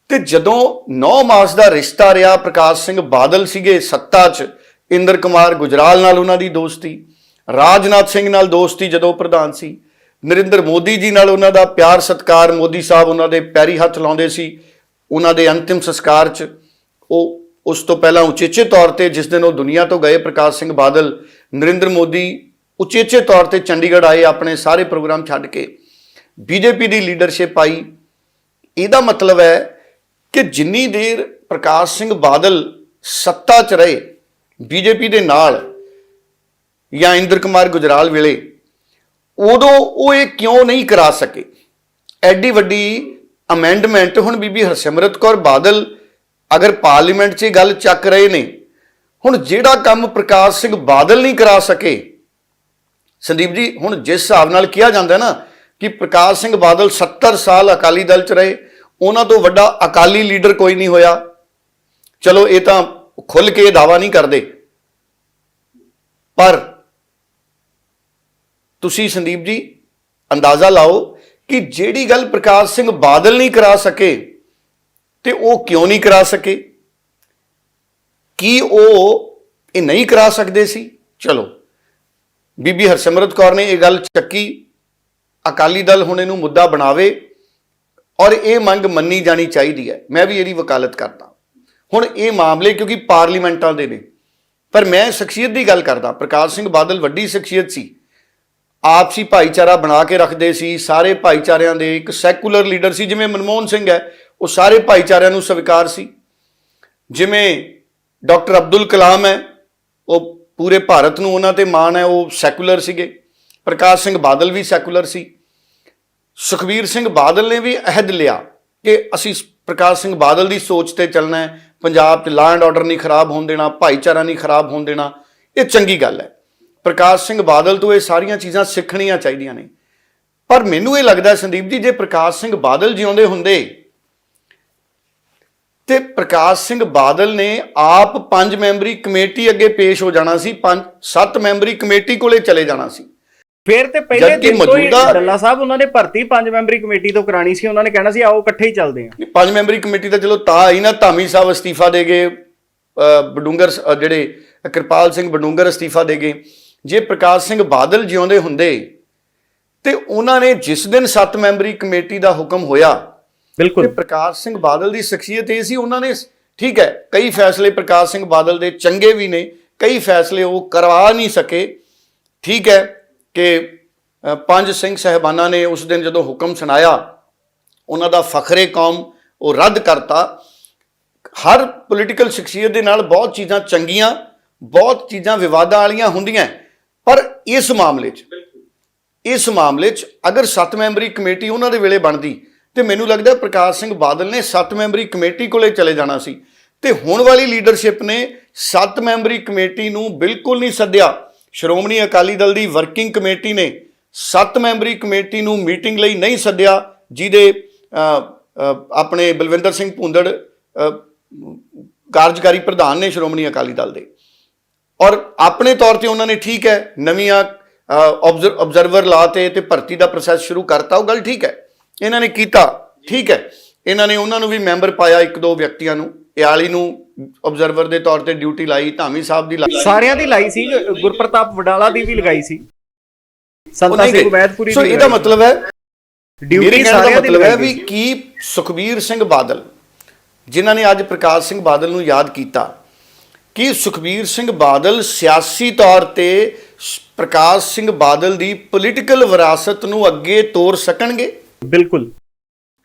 ਤੇ ਜਦੋਂ 9 ਮਾਸ ਦਾ ਰਿਸ਼ਤਾ ਰਿਹਾ, ਪ੍ਰਕਾਸ਼ ਸਿੰਘ ਬਾਦਲ ਸੀਗੇ ਸੱਤਾ 'ਚ, ਇੰਦਰ ਕੁਮਾਰ ਗੁਜਰਾਲ ਨਾਲ ਉਹਨਾਂ ਦੀ ਦੋਸਤੀ, ਰਾਜਨਾਥ ਸਿੰਘ ਨਾਲ ਦੋਸਤੀ ਜਦੋਂ ਪ੍ਰਧਾਨ ਸੀ, ਨਰਿੰਦਰ ਮੋਦੀ ਜੀ ਨਾਲ ਉਹਨਾਂ ਦਾ ਪਿਆਰ ਸਤਕਾਰ, ਮੋਦੀ ਸਾਹਿਬ ਉਹਨਾਂ ਦੇ ਪੈਰੀ ਹੱਥ ਲਾਉਂਦੇ ਸੀ, ਉਹਨਾਂ ਦੇ ਅੰਤਿਮ ਸੰਸਕਾਰ 'ਚ, ਉਹ ਉਸ ਤੋਂ ਪਹਿਲਾਂ ਉਚੇਚੇ ਤੌਰ ਤੇ ਜਿਸ ਦਿਨ ਉਹ ਦੁਨੀਆ ਤੋਂ ਗਏ, ਪ੍ਰਕਾਸ਼ ਸਿੰਘ ਬਾਦਲ, ਨਰਿੰਦਰ ਮੋਦੀ ਉਚੇਚੇ ਤੌਰ ਤੇ ਚੰਡੀਗੜ੍ਹ ਆਏ, ਆਪਣੇ ਸਾਰੇ ਪ੍ਰੋਗਰਾਮ ਛੱਡ ਕੇ ਬੀਜੇਪੀ ਦੀ ਲੀਡਰਸ਼ਿਪ ਆਈ। ਇਹਦਾ ਮਤਲਬ ਹੈ ਕਿ ਜਿੰਨੀ ਦੇਰ ਪ੍ਰਕਾਸ਼ ਸਿੰਘ ਬਾਦਲ ਸੱਤਾ 'ਚ ਰਹੇ ਬੀਜੇਪੀ ਦੇ ਨਾਲ ਜਾਂ ਇੰਦਰ ਕੁਮਾਰ ਗੁਜਰਾਲ ਵੇਲੇ, ਉਦੋਂ ਉਹ ਇਹ ਕਿਉਂ ਨਹੀਂ ਕਰਾ ਸਕੇ? ਐਡੀ ਵੱਡੀ ਅਮੈਂਡਮੈਂਟ ਹੁਣ ਬੀਬੀ ਹਰਸਿਮਰਤ ਕੌਰ ਬਾਦਲ ਅਗਰ ਪਾਰਲੀਮੈਂਟ 'ਚ ਇਹ ਗੱਲ ਚੱਕ ਰਹੇ ਨੇ, ਹੁਣ ਜਿਹੜਾ ਕੰਮ ਪ੍ਰਕਾਸ਼ ਸਿੰਘ ਬਾਦਲ ਨਹੀਂ ਕਰਾ ਸਕੇ ਸੰਦੀਪ ਜੀ, ਹੁਣ ਜਿਸ ਹਿਸਾਬ ਨਾਲ ਕਿਹਾ ਜਾਂਦਾ ਨਾ ਕਿ ਪ੍ਰਕਾਸ਼ ਸਿੰਘ ਬਾਦਲ 70 ਸਾਲ ਅਕਾਲੀ ਦਲ 'ਚ ਰਹੇ, ਉਹਨਾਂ ਤੋਂ ਵੱਡਾ ਅਕਾਲੀ ਲੀਡਰ ਕੋਈ ਨਹੀਂ ਹੋਇਆ। ਚਲੋ, ਇਹ ਤਾਂ ਖੁੱਲ ਕੇ ਦਾਵਾ ਨਹੀਂ ਕਰਦੇ। ਪਰ ਤੁਸੀਂ ਸੰਦੀਪ ਜੀ, ਅੰਦਾਜ਼ਾ ਲਾਓ ਕਿ ਜਿਹੜੀ ਗੱਲ ਪ੍ਰਕਾਸ਼ ਸਿੰਘ ਬਾਦਲ ਨਹੀਂ ਕਰਾ ਸਕੇ, ਤੇ ਉਹ ਕਿਉਂ ਨਹੀਂ ਕਰਾ ਸਕੇ? ਕੀ ਉਹ ਇਹ ਨਹੀਂ ਕਰਾ ਸਕਦੇ ਸੀ? ਚਲੋ। ਬੀਬੀ ਹਰਸਿਮਰਤ ਕੌਰ ਨੇ ਇਹ ਗੱਲ ਚੱਕੀ। ਅਕਾਲੀ ਦਲ ਹੁਣ ਇਹਨੂੰ ਮੁੱਦਾ ਬਣਾਵੇ ਔਰ ਇਹ ਮੰਗ ਮੰਨੀ ਜਾਣੀ ਚਾਹੀਦੀ ਹੈ। ਮੈਂ ਵੀ ਇਹਦੀ ਵਕਾਲਤ ਕਰਦਾ। ਹੁਣ ਇਹ ਮਾਮਲੇ ਕਿਉਂਕਿ ਪਾਰਲੀਮੈਂਟਾਂ ਦੇ ਨੇ। ਪਰ ਮੈਂ ਸ਼ਖਸੀਅਤ ਦੀ ਗੱਲ ਕਰਦਾ। ਪ੍ਰਕਾਸ਼ ਸਿੰਘ ਬਾਦਲ ਵੱਡੀ ਸ਼ਖਸੀਅਤ ਸੀ। ਆਪਸੀ ਭਾਈਚਾਰਾ ਬਣਾ ਕੇ ਰੱਖਦੇ ਸੀ। ਸਾਰੇ ਭਾਈਚਾਰਿਆਂ ਦੇ ਇੱਕ ਸੈਕੂਲਰ ਲੀਡਰ ਸੀ। ਜਿਵੇਂ ਮਨਮੋਹਨ ਸਿੰਘ ਹੈ, ਉਹ ਸਾਰੇ ਭਾਈਚਾਰਿਆਂ ਨੂੰ ਸਵੀਕਾਰ ਸੀ। ਜਿਵੇਂ ਡਾਕਟਰ ਅਬਦੁਲ ਕਲਾਮ ਹੈ, ਉਹ ਪੂਰੇ ਭਾਰਤ ਨੂੰ ਉਹਨਾਂ ਤੇ ਮਾਣ ਹੈ, ਉਹ ਸੈਕੂਲਰ ਸੀਗੇ। ਪ੍ਰਕਾਸ਼ ਸਿੰਘ ਬਾਦਲ ਵੀ ਸੈਕੂਲਰ ਸੀ। ਸੁਖਬੀਰ ਸਿੰਘ ਬਾਦਲ ਨੇ ਵੀ ਅਹਿਦ ਲਿਆ ਕਿ ਅਸੀਂ ਪ੍ਰਕਾਸ਼ ਸਿੰਘ ਬਾਦਲ ਦੀ ਸੋਚ ਤੇ ਚੱਲਣਾ ਹੈ। ਪੰਜਾਬ 'ਚ ਲਾਅ ਐਂਡ ਆਰਡਰ ਨਹੀਂ ਖਰਾਬ ਹੋਣ ਦੇਣਾ, ਭਾਈਚਾਰਾ ਨਹੀਂ ਖਰਾਬ ਹੋਣ ਦੇਣਾ, ਇਹ ਚੰਗੀ ਗੱਲ ਹੈ। ਪ੍ਰਕਾਸ਼ ਸਿੰਘ ਬਾਦਲ ਤੋਂ ਇਹ ਸਾਰੀਆਂ ਚੀਜ਼ਾਂ ਸਿੱਖਣੀਆਂ ਚਾਹੀਦੀਆਂ ਨੇ। ਪਰ ਮੈਨੂੰ ਇਹ ਲੱਗਦਾ ਸੰਦੀਪ ਜੀ, ਜੇ ਪ੍ਰਕਾਸ਼ ਸਿੰਘ ਬਾਦਲ ਜਿਉਂਦੇ ਹੁੰਦੇ ਤੇ ਪ੍ਰਕਾਸ਼ ਸਿੰਘ ਬਾਦਲ ਨੇ ਆਪ ਪੰਜ ਮੈਂਬਰੀ ਕਮੇਟੀ ਅੱਗੇ ਪੇਸ਼ ਹੋ ਜਾਣਾ ਸੀ ਪੰਜ ਸੱਤ ਮੈਂਬਰੀ ਕਮੇਟੀ ਕੋਲੇ ਚਲੇ ਜਾਣਾ ਸੀ। ਫਿਰ ਤੇ ਪਹਿਲੇ ਦਿਨ ਤੋਂ ਹੀ ਡੱਲਾ ਸਾਹਿਬ ਉਹਨਾਂ ਨੇ ਭਰਤੀ ਪੰਜ ਮੈਂਬਰੀ ਕਮੇਟੀ ਤੋਂ ਕਰਾਣੀ ਸੀ ਉਹਨਾਂ ਨੇ ਕਹਿਣਾ ਸੀ ਆਓ ਇਕੱਠੇ ਹੀ ਚੱਲਦੇ ਹਾਂ। ਪੰਜ ਮੈਂਬਰੀ ਕਮੇਟੀ ਤਾਂ ਚਲੋ ਤਾਂ ਆਈ ਨਾ ਧਾਮੀ ਸਾਹਿਬ ਅਸਤੀਫਾ ਦੇ ਗਏ ਬਡੂੰਗਰ ਜਿਹੜੇ ਕਿਰਪਾਲ ਸਿੰਘ ਬਡੂੰਗਰ ਅਸਤੀਫਾ ਦੇ ਗਏ। ਜੇ ਪ੍ਰਕਾਸ਼ ਸਿੰਘ ਬਾਦਲ ਜਿਉਂਦੇ ਹੁੰਦੇ ਤੇ ਉਹਨਾਂ ਨੇ ਜਿਸ ਦਿਨ ਸੱਤ ਮੈਂਬਰੀ ਕਮੇਟੀ ਦਾ ਹੁਕਮ ਹੋਇਆ ਬਿਲਕੁਲ। ਪ੍ਰਕਾਸ਼ ਸਿੰਘ ਬਾਦਲ ਦੀ ਸ਼ਖਸੀਅਤ ਇਹ ਸੀ ਉਹਨਾਂ ਨੇ ਠੀਕ ਹੈ ਕਈ ਫੈਸਲੇ ਪ੍ਰਕਾਸ਼ ਸਿੰਘ ਬਾਦਲ ਦੇ ਚੰਗੇ ਵੀ ਨੇ ਕਈ ਫੈਸਲੇ ਉਹ ਕਰਵਾ ਨਹੀਂ ਸਕੇ। ਠੀਕ ਹੈ ਕਿ ਪੰਜ ਸਿੰਘ ਸਹਿਬਾਨਾਂ ਨੇ ਉਸ ਦਿਨ ਜਦੋਂ ਹੁਕਮ ਸੁਣਾਇਆ ਉਹਨਾਂ ਦਾ ਫਖਰੇ ਕੌਮ ਉਹ ਰੱਦ ਕਰਤਾ। ਹਰ ਪੋਲੀਟੀਕਲ ਸ਼ਖਸੀਅਤ ਦੇ ਨਾਲ ਬਹੁਤ ਚੀਜ਼ਾਂ ਚੰਗੀਆਂ ਬਹੁਤ ਚੀਜ਼ਾਂ ਵਿਵਾਦਾਂ ਵਾਲੀਆਂ ਹੁੰਦੀਆਂ ਪਰ ਇਸ ਮਾਮਲੇ 'ਚ ਇਸ ਮਾਮਲੇ 'ਚ ਅਗਰ 7 ਮੈਂਬਰੀ ਕਮੇਟੀ ਉਹਨਾਂ ਦੇ ਵੇਲੇ ਬਣਦੀ ਤੇ ਮੈਨੂੰ ਲੱਗਦਾ ਪ੍ਰਕਾਸ਼ ਸਿੰਘ ਬਾਦਲ ਨੇ 7 ਮੈਂਬਰੀ ਕਮੇਟੀ ਕੋਲੇ ਚਲੇ ਜਾਣਾ ਸੀ। ਤੇ ਹੁਣ ਵਾਲੀ ਲੀਡਰਸ਼ਿਪ ਨੇ 7 ਮੈਂਬਰੀ ਕਮੇਟੀ ਨੂੰ ਬਿਲਕੁਲ ਨਹੀਂ ਸੱਦਿਆ। ਸ਼੍ਰੋਮਣੀ ਅਕਾਲੀ ਦਲ ਦੀ ਵਰਕਿੰਗ ਕਮੇਟੀ ਨੇ 7 ਮੈਂਬਰੀ ਕਮੇਟੀ ਨੂੰ ਮੀਟਿੰਗ ਲਈ ਨਹੀਂ ਸੱਦਿਆ, ਜਿਹਦੇ ਆਪਣੇ ਬਲਵਿੰਦਰ ਸਿੰਘ ਭੁੰਦੜ ਕਾਰਜਕਾਰੀ ਪ੍ਰਧਾਨ ਨੇ ਸ਼੍ਰੋਮਣੀ ਅਕਾਲੀ ਦਲ ਦੇ। ਔਰ ਆਪਣੇ ਤੌਰ ਤੇ ਉਹਨਾਂ ਨੇ ਠੀਕ ਹੈ, ਨਵੀਆਂ ਆਬਜ਼ਰਵਰ ਲਾਤੇ ਤੇ ਭਰਤੀ ਦਾ ਪ੍ਰੋਸੈਸ ਸ਼ੁਰੂ ਕਰਤਾ, ਉਹ ਗੱਲ ਠੀਕ ਹੈ। ਇਹਨਾਂ ਨੇ ਕੀਤਾ ਠੀਕ ਹੈ ਇਹਨਾਂ ਨੇ ਉਹਨਾਂ ਨੂੰ ਵੀ ਮੈਂਬਰ ਪਾਇਆ ਇੱਕ ਦੋ ਵਿਅਕਤੀਆਂ ਨੂੰ ਇਆਲੀ ਨੂੰ ਆਬਜ਼ਰਵਰ ਦੇ ਤੌਰ ਤੇ ਡਿਊਟੀ ਲਾਈ ਧਾਮੀ ਸਾਹਿਬ ਦੀ ਲਾਈ ਸਾਰਿਆਂ ਦੀ ਲਾਈ ਸੀ ਗੁਰਪ੍ਰਤਾਪ ਵਡਾਲਾ ਦੀ ਵੀ ਲਗਾਈ ਸੀ ਸੰਤਾ ਸਿੰਘ। ਵੈਦਪੁਰੀ ਸੋ ਇਹਦਾ। ਮਤਲਬ ਹੈ ਡਿਊਟੀ ਸਾਰਿਆਂ ਦੀ ਮਤਲਬ ਹੈ ਵੀ। ਕੀ ਸੁਖਬੀਰ ਸਿੰਘ ਬਾਦਲ ਜਿਨ੍ਹਾਂ ਨੇ ਅੱਜ ਪ੍ਰਕਾਸ਼ ਸਿੰਘ ਬਾਦਲ ਨੂੰ ਯਾਦ ਕੀਤਾ ਕਿ ਸੁਖਬੀਰ ਸਿੰਘ ਬਾਦਲ ਸਿਆਸੀ ਤੌਰ ਤੇ ਪ੍ਰਕਾਸ਼ ਸਿੰਘ ਬਾਦਲ ਦੀ ਪੋਲੀਟੀਕਲ ਵਿਰਾਸਤ ਨੂੰ ਅੱਗੇ ਤੋਰ ਸਕਣਗੇ ਬਿਲਕੁਲ।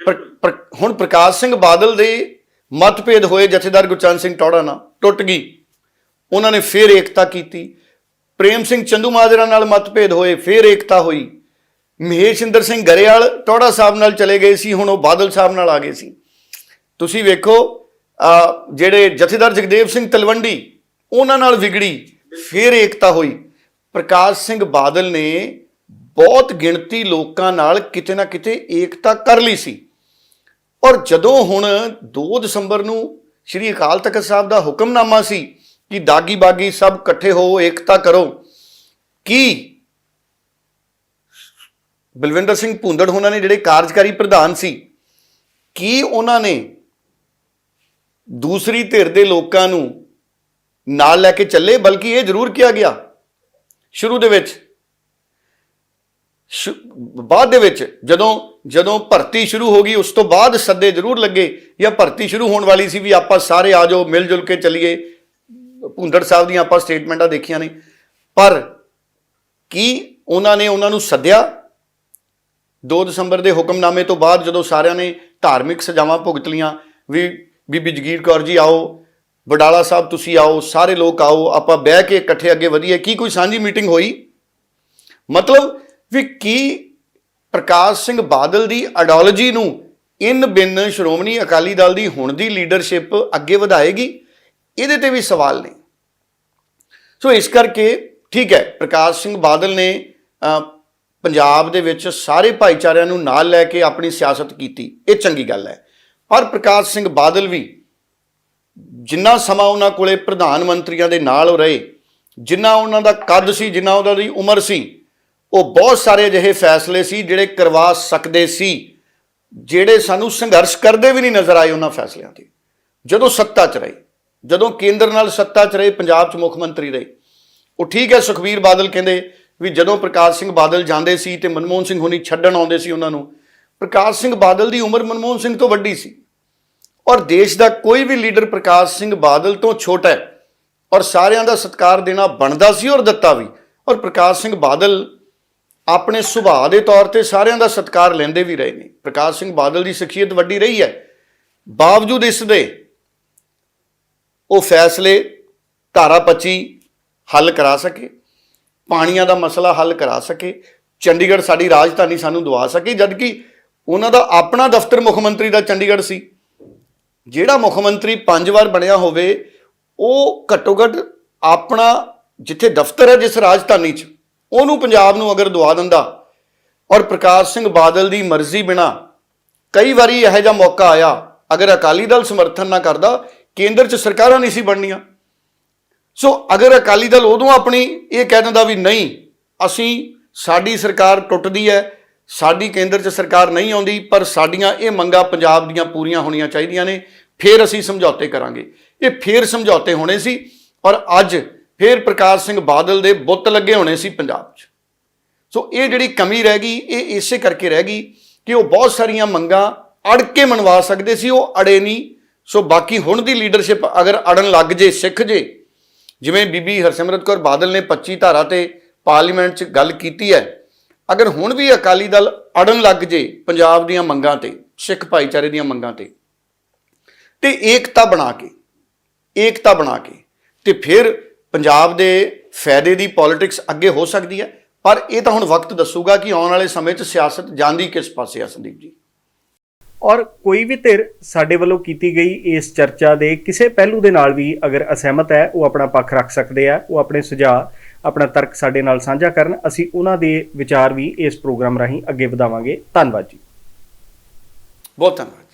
ਪਰ- ਪਰ- ਹੁਣ ਪ੍ਰਕਾਸ਼ ਸਿੰਘ ਬਾਦਲ ਦੇ ਮਤਭੇਦ ਹੋਏ ਜਥੇਦਾਰ ਗੁਰਚਰਨ ਸਿੰਘ ਟੌੜਾ ਨਾਲ, ਟੁੱਟ ਗਈ। ਉਹਨਾਂ ਨੇ ਫੇਰ ਏਕਤਾ ਕੀਤੀ। ਪ੍ਰੇਮ ਸਿੰਘ ਚੰਦੂ ਮਾਜਰਾ ਨਾਲ ਮਤਭੇਦ ਹੋਏ, ਫੇਰ ਏਕਤਾ ਹੋਈ। ਮਹੇਸ਼ਿੰਦਰ ਸਿੰਘ ਗਰੇਵਾਲ ਟੌੜਾ ਸਾਹਿਬ ਨਾਲ ਚਲੇ ਗਏ ਸੀ, ਹੁਣ ਉਹ ਬਾਦਲ ਸਾਹਿਬ ਨਾਲ ਆ ਗਏ ਸੀ। ਤੁਸੀਂ ਵੇਖੋ ਜਿਹੜੇ ਜਥੇਦਾਰ ਜਗਦੇਵ ਸਿੰਘ ਤਲਵੰਡੀ, ਉਹਨਾਂ ਨਾਲ ਵਿਗੜੀ, ਫੇਰ ਏਕਤਾ ਹੋਈ। ਪ੍ਰਕਾਸ਼ ਸਿੰਘ ਬਾਦਲ ਨੇ ਬਹੁਤ ਗਿਣਤੀ ਲੋਕਾਂ ਨਾਲ ਕਿਤੇ ਨਾ ਕਿਤੇ ਏਕਤਾ ਕਰ ਲਈ ਸੀ। ਔਰ ਜਦੋਂ ਹੁਣ 2 ਦਸੰਬਰ ਨੂੰ ਸ਼੍ਰੀ ਅਕਾਲ ਤਖਤ ਸਾਹਿਬ ਦਾ ਹੁਕਮਨਾਮਾ ਸੀ ਕਿ ਦਾਗੀ ਬਾਗੀ ਸਭ ਇਕੱਠੇ ਹੋ, ਏਕਤਾ ਕਰੋ, ਕੀ ਬਲਵਿੰਦਰ ਸਿੰਘ ਭੁੰਦੜ ਉਹਨਾਂ ਨੇ ਜਿਹੜੇ ਕਾਰਜਕਾਰੀ ਪ੍ਰਧਾਨ ਸੀ, ਕੀ ਉਹਨਾਂ ਨੇ ਦੂਸਰੀ ਧਿਰ ਦੇ ਲੋਕਾਂ ਨੂੰ ਨਾਲ ਲੈ ਕੇ ਚੱਲੇ? ਬਲਕਿ ਇਹ ਜ਼ਰੂਰ ਕਿਹਾ ਗਿਆ, ਸ਼ੁਰੂ ਦੇ ਵਿੱਚ ਬਾਅਦ ਦੇ ਵਿੱਚ ਜਦੋਂ ਜਦੋਂ ਭਰਤੀ ਸ਼ੁਰੂ ਹੋ ਗਈ, ਉਸ ਤੋਂ ਬਾਅਦ ਸੱਦੇ ਜ਼ਰੂਰ ਲੱਗੇ ਜਾਂ ਭਰਤੀ ਸ਼ੁਰੂ ਹੋਣ ਵਾਲੀ ਸੀ ਵੀ ਆਪਾਂ ਸਾਰੇ ਆ ਜਾਓ ਮਿਲ ਜੁਲ ਕੇ ਚੱਲੀਏ। ਭੁੰਦੜ ਸਾਹਿਬ ਦੀਆਂ ਆਪਾਂ ਸਟੇਟਮੈਂਟਾਂ ਦੇਖੀਆਂ ਨੇ। ਪਰ ਕੀ ਉਹਨਾਂ ਨੇ ਉਹਨਾਂ ਨੂੰ ਸੱਦਿਆ? 2 ਦਸੰਬਰ ਦੇ ਹੁਕਮਨਾਮੇ ਤੋਂ ਬਾਅਦ ਜਦੋਂ ਸਾਰਿਆਂ ਨੇ ਧਾਰਮਿਕ ਸਜ਼ਾਵਾਂ ਭੁਗਤ ਲੀਆਂ ਵੀ ਬੀਬੀ ਜਗੀਰ ਕੌਰ ਜੀ ਆਓ, ਵਡਾਲਾ ਸਾਹਿਬ ਤੁਸੀਂ ਆਓ, ਸਾਰੇ ਲੋਕ ਆਓ, ਆਪਾਂ ਬਹਿ ਕੇ ਇਕੱਠੇ ਅੱਗੇ ਵਧੀਏ। ਕੀ ਕੋਈ ਸਾਂਝੀ ਮੀਟਿੰਗ ਹੋਈ? ਮਤਲਬ ਵੀ ਕੀ ਪ੍ਰਕਾਸ਼ ਸਿੰਘ ਬਾਦਲ ਦੀ ਆਈਡੀਓਲੋਜੀ ਨੂੰ ਇਨ ਬਿਨ ਸ਼੍ਰੋਮਣੀ ਅਕਾਲੀ ਦਲ ਦੀ ਹੁਣ ਦੀ ਲੀਡਰਸ਼ਿਪ ਅੱਗੇ ਵਧਾਏਗੀ? ਇਹਦੇ ਤੇ ਵੀ ਸਵਾਲ ਨੇ। ਸੋ ਇਸ ਕਰਕੇ ਠੀਕ ਹੈ, ਪ੍ਰਕਾਸ਼ ਸਿੰਘ ਬਾਦਲ ਨੇ ਪੰਜਾਬ ਦੇ ਵਿੱਚ ਸਾਰੇ ਭਾਈਚਾਰਿਆਂ ਨੂੰ ਨਾਲ ਲੈ ਕੇ ਆਪਣੀ ਸਿਆਸਤ ਕੀਤੀ। ਇਹ ਚੰਗੀ ਗੱਲ ਹੈ। ਪਰ ਪ੍ਰਕਾਸ਼ ਸਿੰਘ ਬਾਦਲ ਵੀ ਜਿੰਨਾ ਸਮਾਂ ਉਹਨਾਂ ਕੋਲੇ ਪ੍ਰਧਾਨ ਮੰਤਰੀਆਂ ਦੇ ਨਾਲ ਰਹੇ, ਜਿੰਨਾ ਉਹਨਾਂ ਦਾ ਕੱਦ ਸੀ, ਜਿੰਨਾ ਉਹਨਾਂ ਦੀ ਉਮਰ ਸੀ ਉਹ ਬਹੁਤ ਸਾਰੇ ਅਜਿਹੇ ਫੈਸਲੇ ਸੀ ਜਿਹੜੇ ਕਰਵਾ ਸਕਦੇ ਸੀ, ਜਿਹੜੇ ਸਾਨੂੰ ਸੰਘਰਸ਼ ਕਰਦੇ ਵੀ ਨਹੀਂ ਨਜ਼ਰ ਆਏ ਉਹਨਾਂ ਫੈਸਲਿਆਂ ਤੇ। ਜਦੋਂ ਸੱਤਾ 'ਚ ਰਹੇ, ਜਦੋਂ ਕੇਂਦਰ ਨਾਲ ਸੱਤਾ 'ਚ ਰਹੇ, ਪੰਜਾਬ 'ਚ ਮੁੱਖ ਮੰਤਰੀ ਰਹੇ, ਉਹ ਠੀਕ ਹੈ ਸੁਖਬੀਰ ਬਾਦਲ ਕਹਿੰਦੇ ਵੀ ਜਦੋਂ ਪ੍ਰਕਾਸ਼ ਸਿੰਘ ਬਾਦਲ ਜਾਂਦੇ ਸੀ ਤੇ ਮਨਮੋਹਨ ਸਿੰਘ ਹੋਣੀ ਛੱਡਣ ਆਉਂਦੇ ਸੀ ਉਹਨਾਂ ਨੂੰ, ਪ੍ਰਕਾਸ਼ ਸਿੰਘ ਬਾਦਲ ਦੀ ਉਮਰ ਮਨਮੋਹਨ ਸਿੰਘ ਤੋਂ ਵੱਡੀ ਸੀ। ਔਰ ਦੇਸ਼ ਦਾ ਕੋਈ ਵੀ ਲੀਡਰ ਪ੍ਰਕਾਸ਼ ਸਿੰਘ ਬਾਦਲ ਤੋਂ ਛੋਟਾ ਹੈ, ਔਰ ਸਾਰਿਆਂ ਦਾ ਸਤਿਕਾਰ ਦੇਣਾ ਬਣਦਾ ਸੀ ਔਰ ਦਿੱਤਾ ਵੀ, ਔਰ ਪ੍ਰਕਾਸ਼ ਸਿੰਘ ਬਾਦਲ ਆਪਣੇ ਸੁਭਾਅ ਦੇ ਤੌਰ ਤੇ ਸਾਰਿਆਂ ਦਾ ਸਤਿਕਾਰ ਲੈਂਦੇ ਵੀ ਰਹੇ ਨੇ। ਪ੍ਰਕਾਸ਼ ਸਿੰਘ ਬਾਦਲ ਦੀ ਸ਼ਖਸੀਅਤ ਵੱਡੀ ਰਹੀ ਹੈ। ਬਾਵਜੂਦ ਇਸ ਦੇ ਉਹ ਫੈਸਲੇ ਧਾਰਾ 25 ਹੱਲ ਕਰਾ ਸਕੇ, ਪਾਣੀਆਂ ਦਾ ਮਸਲਾ ਹੱਲ ਕਰਾ ਸਕੇ, ਚੰਡੀਗੜ੍ਹ ਸਾਡੀ ਰਾਜਧਾਨੀ ਸਾਨੂੰ ਦਵਾ ਸਕੇ, ਜਦਕਿ ਉਹਨਾਂ ਦਾ ਆਪਣਾ ਦਫ਼ਤਰ ਮੁੱਖ ਮੰਤਰੀ ਦਾ ਚੰਡੀਗੜ੍ਹ ਸੀ। ਜਿਹੜਾ ਮੁੱਖ ਮੰਤਰੀ ਪੰਜ ਵਾਰ ਬਣਿਆ ਹੋਵੇ, ਉਹ ਘੱਟੋ ਘੱਟ ਆਪਣਾ ਜਿੱਥੇ ਦਫ਼ਤਰ ਹੈ, ਜਿਸ ਰਾਜਧਾਨੀ 'ਚ ਉਹਨੂੰ ਪੰਜਾਬ ਨੂੰ ਅਗਰ ਦਵਾ ਦਿੰਦਾ ਔਰ ਪ੍ਰਕਾਸ਼ ਸਿੰਘ ਬਾਦਲ ਦੀ ਮਰਜ਼ੀ ਬਿਨਾ ਕਈ ਵਾਰੀ ਇਹੋ ਜਿਹਾ ਮੌਕਾ ਆਇਆ, ਅਗਰ ਅਕਾਲੀ ਦਲ ਸਮਰਥਨ ਨਾ ਕਰਦਾ, ਕੇਂਦਰ 'ਚ ਸਰਕਾਰਾਂ ਨਹੀਂ ਸੀ ਬਣਨੀਆਂ। ਸੋ ਅਗਰ ਅਕਾਲੀ ਦਲ ਉਦੋਂ ਆਪਣੀ ਇਹ ਕਹਿ ਦਿੰਦਾ ਵੀ ਨਹੀਂ, ਅਸੀਂ ਸਾਡੀ ਸਰਕਾਰ ਟੁੱਟਦੀ ਹੈ, ਸਾਡੀ ਕੇਂਦਰ 'ਚ ਸਰਕਾਰ ਨਹੀਂ ਆਉਂਦੀ, ਪਰ ਸਾਡੀਆਂ ਇਹ ਮੰਗਾਂ ਪੰਜਾਬ ਦੀਆਂ ਪੂਰੀਆਂ ਹੋਣੀਆਂ ਚਾਹੀਦੀਆਂ ਨੇ, ਫਿਰ ਅਸੀਂ ਸਮਝੌਤੇ ਕਰਾਂਗੇ। ਇਹ ਫਿਰ ਸਮਝੌਤੇ ਹੋਣੇ ਸੀ ਔਰ ਅੱਜ ਫਿਰ ਪ੍ਰਕਾਸ਼ ਸਿੰਘ ਬਾਦਲ ਦੇ ਬੁੱਤ ਲੱਗੇ ਹੋਣੇ ਸੀ ਪੰਜਾਬ 'ਚ। ਸੋ ਇਹ ਜਿਹੜੀ ਕਮੀ ਰਹਿ ਗਈ, ਇਹ ਇਸੇ ਕਰਕੇ ਰਹਿ ਗਈ ਕਿ ਉਹ ਬਹੁਤ ਸਾਰੀਆਂ ਮੰਗਾਂ ਅੜ ਕੇ ਮਨਵਾ ਸਕਦੇ ਸੀ, ਉਹ ਅੜੇ ਨਹੀਂ। ਸੋ ਬਾਕੀ ਹੁਣ ਦੀ ਲੀਡਰਸ਼ਿਪ ਅਗਰ ਅੜਨ ਲੱਗ ਜੇ, ਸਿੱਖ ਜੇ, ਜਿਵੇਂ ਬੀਬੀ ਹਰਸਿਮਰਤ ਕੌਰ ਬਾਦਲ ਨੇ 25 ਧਾਰਾ ਤੇ ਪਾਰਲੀਮੈਂਟ 'ਚ ਗੱਲ ਕੀਤੀ ਹੈ, ਅਗਰ ਹੁਣ ਵੀ ਅਕਾਲੀ ਦਲ ਅੜਨ ਲੱਗ ਜੇ ਪੰਜਾਬ ਦੀਆਂ ਮੰਗਾਂ ਤੇ, ਸਿੱਖ ਭਾਈਚਾਰੇ ਦੀਆਂ ਮੰਗਾਂ ਤੇ ਤੇ ਏਕਤਾ ਬਣਾ ਕੇ, ਏਕਤਾ ਬਣਾ ਕੇ, ਤੇ ਫਿਰ ਪੰਜਾਬ ਦੇ ਫਾਇਦੇ ਦੀ ਪੋਲਿਟਿਕਸ ਅੱਗੇ ਹੋ ਸਕਦੀ ਹੈ ਪਰ ਇਹ ਤਾਂ ਹੁਣ ਵਕਤ ਦੱਸੂਗਾ ਕਿ ਆਉਣ ਵਾਲੇ ਸਮੇਂ 'ਚ ਸਿਆਸਤ ਜਾਂਦੀ ਕਿਸ ਪਾਸੇ ਆ ਸੰਦੀਪ ਜੀ? ਔਰ ਕੋਈ ਵੀ ਧਿਰ ਸਾਡੇ ਵੱਲੋਂ ਕੀਤੀ ਗਈ ਇਸ ਚਰਚਾ ਦੇ ਕਿਸੇ ਪਹਿਲੂ ਦੇ ਨਾਲ ਵੀ ਅਗਰ ਅਸਹਿਮਤ ਹੈ ਉਹ ਆਪਣਾ ਪੱਖ ਰੱਖ ਸਕਦੇ ਆ ਉਹ ਆਪਣੇ ਸੁਝਾਅ ਆਪਣਾ ਤਰਕ ਸਾਡੇ ਨਾਲ ਸਾਂਝਾ ਕਰਨ ਅਸੀਂ ਉਹਨਾਂ ਦੇ ਵਿਚਾਰ ਵੀ ਇਸ ਪ੍ਰੋਗਰਾਮ ਰਾਹੀਂ ਅੱਗੇ ਵਧਾਵਾਂਗੇ। ਧੰਨਵਾਦ ਜੀ। ਬਹੁਤ ਧੰਨਵਾਦ